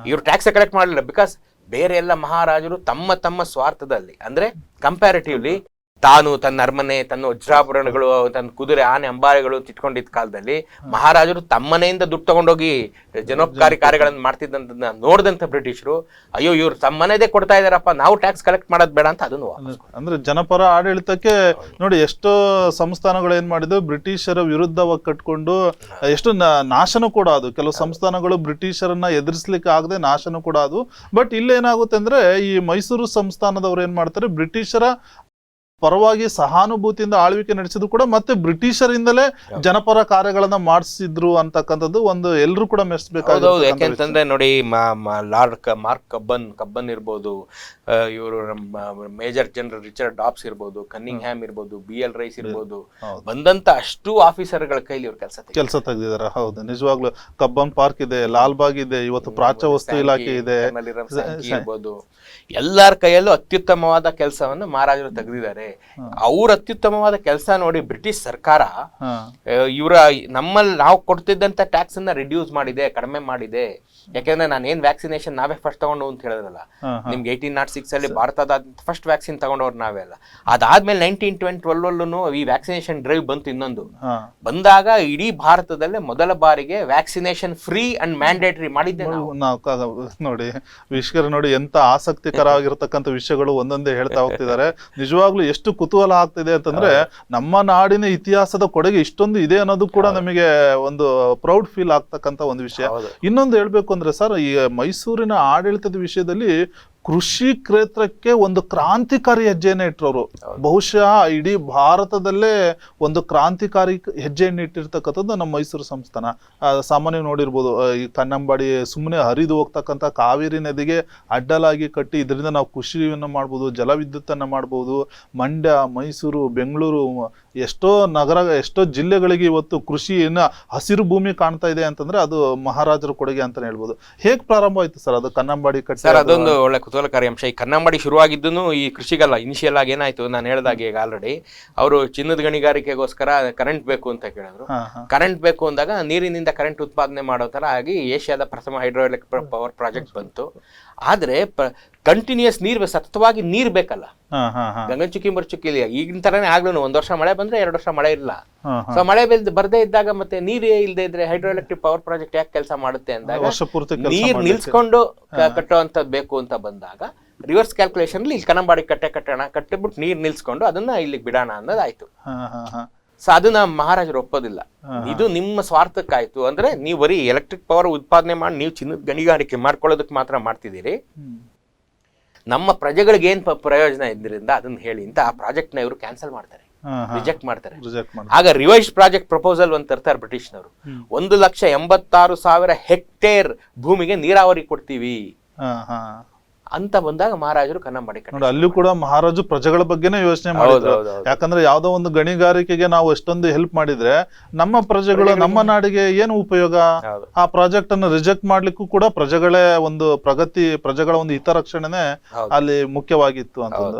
Speaker 2: ಇವರು ಟ್ಯಾಕ್ಸ್ ಕಲೆಕ್ಟ್ ಮಾಡಲಿಲ್ಲ. ಬಿಕಾಸ್ ಬೇರೆ ಎಲ್ಲ ಮಹಾರಾಜರು ತಮ್ಮ ತಮ್ಮ ಸ್ವಾರ್ಥದಲ್ಲಿ ಅಂದ್ರೆ ಕಂಪ್ಯಾರಿಟಿವ್ಲಿ ತಾನು ತನ್ನ ಅರಮನೆ ತನ್ನ ವಜ್ರಾಭರಣಗಳು ತನ್ನ ಕುದುರೆ ಆನೆ ಅಂಬಾರಿಗಳು ತಿಟ್ಕೊಂಡಿದ್ದ ಕಾಲದಲ್ಲಿ ಮಹಾರಾಜರು ತಮ್ಮನೆಯಿಂದ ದುಡ್ಡು ತಗೊಂಡೋಗಿ ಜನೋಪಕಾರಿ ಕಾರ್ಯಗಳನ್ನು ಮಾಡ್ತಿದ್ದಂತ ನೋಡಿದಂತ ಬ್ರಿಟಿಷರು ಅಯ್ಯೋ ಇವ್ರು ತಮ್ಮನೇದೇ ಕೊಡ್ತಾ ಇದಾರಪ್ಪ ನಾವು ಟ್ಯಾಕ್ಸ್ ಕಲೆಕ್ಟ್ ಮಾಡೋದ್ ಬೇಡ ಅಂತ ಅದನ್ನು
Speaker 1: ಅಂದ್ರೆ ಜನಪರ ಆಡಳಿತಕ್ಕೆ ನೋಡಿ ಎಷ್ಟೋ ಸಂಸ್ಥಾನಗಳು ಏನ್ ಮಾಡಿದ್ರು ಬ್ರಿಟಿಷರ ವಿರುದ್ಧವಾಗಿ ಕಟ್ಕೊಂಡು ಎಷ್ಟು ನಾಶನ ಕೂಡ ಅದು. ಕೆಲವು ಸಂಸ್ಥಾನಗಳು ಬ್ರಿಟಿಷರನ್ನ ಎದುರಿಸ್ಲಿಕ್ಕೆ ಆಗದೆ ನಾಶನ ಕೂಡ ಅದು. ಬಟ್ ಇಲ್ಲೇನಾಗುತ್ತೆ ಅಂದ್ರೆ ಈ ಮೈಸೂರು ಸಂಸ್ಥಾನದವ್ರು ಏನ್ ಮಾಡ್ತಾರೆ ಬ್ರಿಟಿಷರ ಪರವಾಗಿ ಸಹಾನುಭೂತಿಯಿಂದ ಆಳ್ವಿಕೆ ನಡೆಸಿದ್ರು ಕೂಡ ಮತ್ತೆ ಬ್ರಿಟಿಷರಿಂದಲೇ ಜನಪರ ಕಾರ್ಯಗಳನ್ನ ಮಾಡಿಸಿದ್ರು ಅಂತಕ್ಕಂಥದ್ದು ಒಂದು ಎಲ್ರು ಕೂಡ
Speaker 2: ಹೌದೌದು.
Speaker 1: ಮೆಚ್ಚಬೇಕಾದ
Speaker 2: ಯಾಕೆಂತಂದ್ರೆ ನೋಡಿ ಲಾರ್ಡ್ ಕ- ಮಾರ್ಕ್ ಕಬ್ಬನ್ ಕಬ್ಬನ್ ಇರ್ಬೋದು ಇವರು ಮೇಜರ್ ಜನರಲ್ ರಿಚರ್ಡ್ ಡಾಪ್ಸ್ ಇರ್ಬೋದು ಕನ್ನಿಂಗ್ ಹ್ಯಾಮ್ ಇರ್ಬೋದು ಬಿ ಎಲ್ ರೈಸ್ ಇರ್ಬೋದು ಬಂದಂತ ಅಷ್ಟು ಆಫೀಸರ್ಗಳ ಕೈಲಿ ಇವ್ರ ಕೆಲಸ
Speaker 1: ಕೆಲಸ ತೆಗೆದಿದ್ದಾರೆ. ಹೌದು. ನಿಜವಾಗ್ಲೂ ಕಬ್ಬನ್ ಪಾರ್ಕ್ ಇದೆ ಲಾಲ್ಬಾಗ್ ಇದೆ ಇವತ್ತು ಪ್ರಾಚ್ಯ ವಸ್ತು ಇಲಾಖೆ ಇದೆ.
Speaker 2: ಇರ್ಬೋದು. ಎಲ್ಲರ ಕೈಯಲ್ಲೂ ಅತ್ಯುತ್ತಮವಾದ ಕೆಲಸವನ್ನು ಮಹಾರಾಜರು ತೆಗೆದಿದ್ದಾರೆ. ಅವ್ರ ಅತ್ಯುತ್ತಮವಾದ ಕೆಲಸ ನೋಡಿ ಬ್ರಿಟಿಷ್ ಸರ್ಕಾರ ಇವರ ನಮ್ಮಲ್ಲಿ ನಾವು ಕೊಡ್ತಿದ್ದಂತ ಟ್ಯಾಕ್ಸ್ ಅನ್ನ ರಿಡ್ಯೂಸ್ ಮಾಡಿದೆ ಕಡಿಮೆ ಮಾಡಿದೆ. ಯಾಕೆಂದ್ರೆ ನಾನು ಏನ್ ವ್ಯಾಕ್ಸಿನೇಷನ್ ನಾವೇ ಫಸ್ಟ್ ತಗೊಂಡು ಅಂತ ಹೇಳಿದ್ರಲ್ಲ ನಿಮ್ಗೆ ಏಯ್ಟೀನ್ ನಾಟ್ ಸಿಕ್ಸ್ ಅಲ್ಲಿ ಭಾರತದ ಫಸ್ಟ್ ವ್ಯಾಕ್ಸಿನ್ ತಗೊಂಡವ್ರು ನಾವೇ ಅಲ್ಲ. ಅದಾದ್ಮೇಲೆ ನೈನ್ಟೀನ್ ಟ್ವೆಂಟಿ ಟ್ವೆಲ್ ಅಲ್ಲೂ ಈ ವ್ಯಾಕ್ಸಿನೇಷನ್ ಡ್ರೈವ್ ಬಂತು ಇನ್ನೊಂದು. ಬಂದಾಗ ಇಡೀ ಭಾರತದಲ್ಲೇ ಮೊದಲ ಬಾರಿಗೆ ವ್ಯಾಕ್ಸಿನೇಷನ್ ಫ್ರೀ ಅಂಡ್ ಮ್ಯಾಂಡೇಟರಿ ಮಾಡಿದ್ದೆ
Speaker 1: ನೋಡಿ ವಿಶ್ಕರ್ ನೋಡಿ ಎಂತ ಆಸಕ್ತಿಕರವಾಗಿರ್ತಕ್ಕಂಥ ವಿಷಯಗಳು ಒಂದೊಂದೇ ಹೇಳ್ತಾ ಹೋಗ್ತಿದ್ದಾರೆ. ನಿಜವಾಗ್ಲೂ ಎಷ್ಟು ಕುತೂಹಲ ಆಗ್ತಿದೆ ಅಂತಂದ್ರೆ ನಮ್ಮ ನಾಡಿನ ಇತಿಹಾಸದ ಕೊಡುಗೆ ಇಷ್ಟೊಂದು ಇದೆ ಅನ್ನೋದು ಕೂಡ ನಮಗೆ ಒಂದು ಪ್ರೌಡ್ ಫೀಲ್ ಆಗ್ತಕ್ಕಂತ ಒಂದು ವಿಷಯ. ಇನ್ನೊಂದು ಹೇಳ್ಬೇಕು ಅಂದ್ರೆ ಸರ್ ಈ ಮೈಸೂರಿನ ಆಡಳಿತದ ವಿಷಯದಲ್ಲಿ ಕೃಷಿ ಕ್ಷೇತ್ರಕ್ಕೆ ಒಂದು ಕ್ರಾಂತಿಕಾರಿ ಹೆಜ್ಜೆಯನ್ನು ಇಟ್ಟರು ಬಹುಶಃ ಇಡೀ ಭಾರತದಲ್ಲೇ ಒಂದು ಕ್ರಾಂತಿಕಾರಿ ಹೆಜ್ಜೆಯನ್ನು ಇಟ್ಟಿರ್ತಕ್ಕಂಥದ್ದು ನಮ್ಮ ಮೈಸೂರು ಸಂಸ್ಥಾನ. ಸಾಮಾನ್ಯ ನೋಡಿರ್ಬೋದು ಈ ಕನ್ನಂಬಾಡಿ ಸುಮ್ಮನೆ ಹರಿದು ಹೋಗ್ತಕ್ಕಂಥ ಕಾವೇರಿ ನದಿಗೆ ಅಡ್ಡಲಾಗಿ ಕಟ್ಟಿ ಇದರಿಂದ ನಾವು ಕೃಷಿಯನ್ನು ಮಾಡ್ಬೋದು ಜಲವಿದ್ಯುತ್ತನ್ನು ಮಾಡ್ಬೋದು. ಮಂಡ್ಯ ಮೈಸೂರು ಬೆಂಗಳೂರು ಎಷ್ಟೋ ನಗರ ಎಷ್ಟೋ ಜಿಲ್ಲೆಗಳಿಗೆ ಇವತ್ತು ಕೃಷಿನ ಹಸಿರು ಭೂಮಿ ಕಾಣ್ತಾ ಇದೆ ಅಂತಂದ್ರೆ ಅದು ಮಹಾರಾಜರ ಕೊಡುಗೆ ಅಂತಾನೆ ಹೇಳ್ಬೋದು. ಹೇಗೆ ಪ್ರಾರಂಭ ಆಯ್ತು ಸರ್ ಅದು ಕನ್ನಂಬಾಡಿ ಕಟ್ಟಿ
Speaker 2: ಸರ್ ಅದೊಂದು ಒಳ್ಳೆ ಕುತೂಹಲಕಾರಿ ಅಂಶ ಈ ಕನ್ನಂಬಾಡಿ ಶುರುವಾಗಿದ್ದೂ ಈ ಕೃಷಿಗಲ್ಲ ಇನಿಷಿಯಲ್ ಆಗಿ ಏನಾಯ್ತು ನಾನು ಹೇಳ್ದಾಗ ಈಗ ಆಲ್ರೆಡಿ ಅವರು ಚಿನ್ನದ ಗಣಿಗಾರಿಕೆಗೋಸ್ಕರ ಕರೆಂಟ್ ಬೇಕು ಅಂತ ಕೇಳಿದ್ರು. ಕರೆಂಟ್ ಬೇಕು ಅಂದಾಗ ನೀರಿನಿಂದ ಕರೆಂಟ್ ಉತ್ಪಾದನೆ ಮಾಡೋ ತರ ಆಗಿ ಏಷ್ಯಾದ ಪ್ರಥಮ ಹೈಡ್ರೋ ಎಲೆಕ್ಟ್ರಿಕ್ ಪವರ್ ಪ್ರಾಜೆಕ್ಟ್ ಬಂತು. ಆದ್ರೆ ಕಂಟಿನ್ಯೂಸ್ ನೀರ್ ಸತತವಾಗಿ ನೀರ್ ಬೇಕಲ್ಲ.
Speaker 1: ಹಾ
Speaker 2: ಚುಕ್ಕಿ ಮರ ಚುಕ್ಕಿ ಈಗಿನ ತರನೇ ಆಗ್ಲೂ ಒಂದ್ ವರ್ಷ ಮಳೆ ಬಂದ್ರೆ ಎರಡು ವರ್ಷ ಮಳೆ ಇಲ್ಲ ಸೊ ಮಳೆ ಬರ್ದೇ ಇದ್ದಾಗ ಮತ್ತೆ ನೀರೇ ಇಲ್ಲದೆ ಇದ್ರೆ ಹೈಡ್ರೋ ಎಲೆಕ್ಟ್ರಿಕ್ ಪವರ್ ಪ್ರಾಜೆಕ್ಟ್ ಯಾಕೆ ಕೆಲಸ ಮಾಡುತ್ತೆ ಅಂದಾಗ ನೀರ್ ನಿಲ್ಸ್ಕೊಂಡು ಕ- ಕಟ್ಟುವಂಥದ್ದು ಬೇಕು ಅಂತ ಬಂದಾಗ ರಿವರ್ಸ್ ಕ್ಯಾಲ್ಕುಲೇಷನ್ ಇಲ್ಲಿ ಕನಂಬಾಡಿ ಕಟ್ಟೆ ಕಟ್ಟೋಣ ಕಟ್ಟಿಬಿಟ್ಟು ನೀರ್ ನಿಲ್ಸ್ಕೊಂಡು ಅದನ್ನ ಇಲ್ಲಿಗೆ ಬಿಡೋಣ ಅನ್ನೋದಾಯ್ತು. ಸೊ ಅದನ್ನ ಮಹಾರಾಜರು ಒಪ್ಪೋದಿಲ್ಲ. ಇದು ನಿಮ್ಮ ಸ್ವಾರ್ಥಕ್ಕಾಯ್ತು ಅಂದ್ರೆ ನೀವು ಬರೀ ಎಲೆಕ್ಟ್ರಿಕ್ ಪವರ್ ಉತ್ಪಾದನೆ ಮಾಡಿ ನೀವು ಚಿನ್ನದ ಗಣಿಗಾರಿಕೆ ಮಾಡ್ಕೊಳ್ಳೋದಕ್ಕೆ ಮಾತ್ರ ಮಾಡ್ತಿದ್ದೀರಿ. ನಮ್ಮ ಪ್ರಜೆಗಳಿಗೆ ಏನ್ ಪ್ರಯೋಜನ ಇದರಿಂದ ಅದನ್ನ ಹೇಳಿ ಅಂತ ಆ ಪ್ರಾಜೆಕ್ಟ್ನ ಇವರು ಕ್ಯಾನ್ಸಲ್ ಮಾಡ್ತಾರೆ. ರಿಜೆಕ್ಟ್ ಮಾಡ್ತಾರೆ. ಆಗ ರಿವೈಸ್ ಪ್ರಾಜೆಕ್ಟ್ ಪ್ರಪೋಸಲ್ ಅಂತ ತರ್ತಾರೆ ಬ್ರಿಟಿಷ್ನವರು. ಒಂದು ಲಕ್ಷ ಎಂಬತ್ತಾರು ಸಾವಿರ ಹೆಕ್ಟೇರ್ ಭೂಮಿಗೆ ನೀರಾವರಿ ಕೊಡ್ತೀವಿ. ಅಂತ ಬಂದಾಗ ಮಹಾರಾಜರು ಕನ್ನಂಬಾಡಿ ಮಾಡಿ
Speaker 1: ನೋಡಿ ಅಲ್ಲೂ ಕೂಡ ಮಹಾರಾಜು ಪ್ರಜೆಗಳ ಬಗ್ಗೆನೇ ಯೋಚನೆ ಮಾಡಿದ್ರು. ಯಾಕಂದ್ರೆ ಯಾವ್ದೋ ಒಂದು ಗಣಿಗಾರಿಕೆಗೆ ನಾವು ಎಷ್ಟೊಂದು ಹೆಲ್ಪ್ ಮಾಡಿದ್ರೆ ನಮ್ಮ ಪ್ರಜೆಗಳು ನಮ್ಮ ನಾಡಿಗೆ ಏನು ಉಪಯೋಗ? ಆ ಪ್ರಾಜೆಕ್ಟ್ ಅನ್ನು ರಿಜೆಕ್ಟ್ ಮಾಡ್ಲಿಕ್ಕೂ ಕೂಡ ಪ್ರಜೆಗಳೇ ಒಂದು ಪ್ರಗತಿ ಪ್ರಜೆಗಳ ಒಂದು ಹಿತರಕ್ಷಣೆನೆ. ಅಲ್ಲಿ ಮುಖ್ಯವಾಗಿತ್ತು ಅಂತಂದು.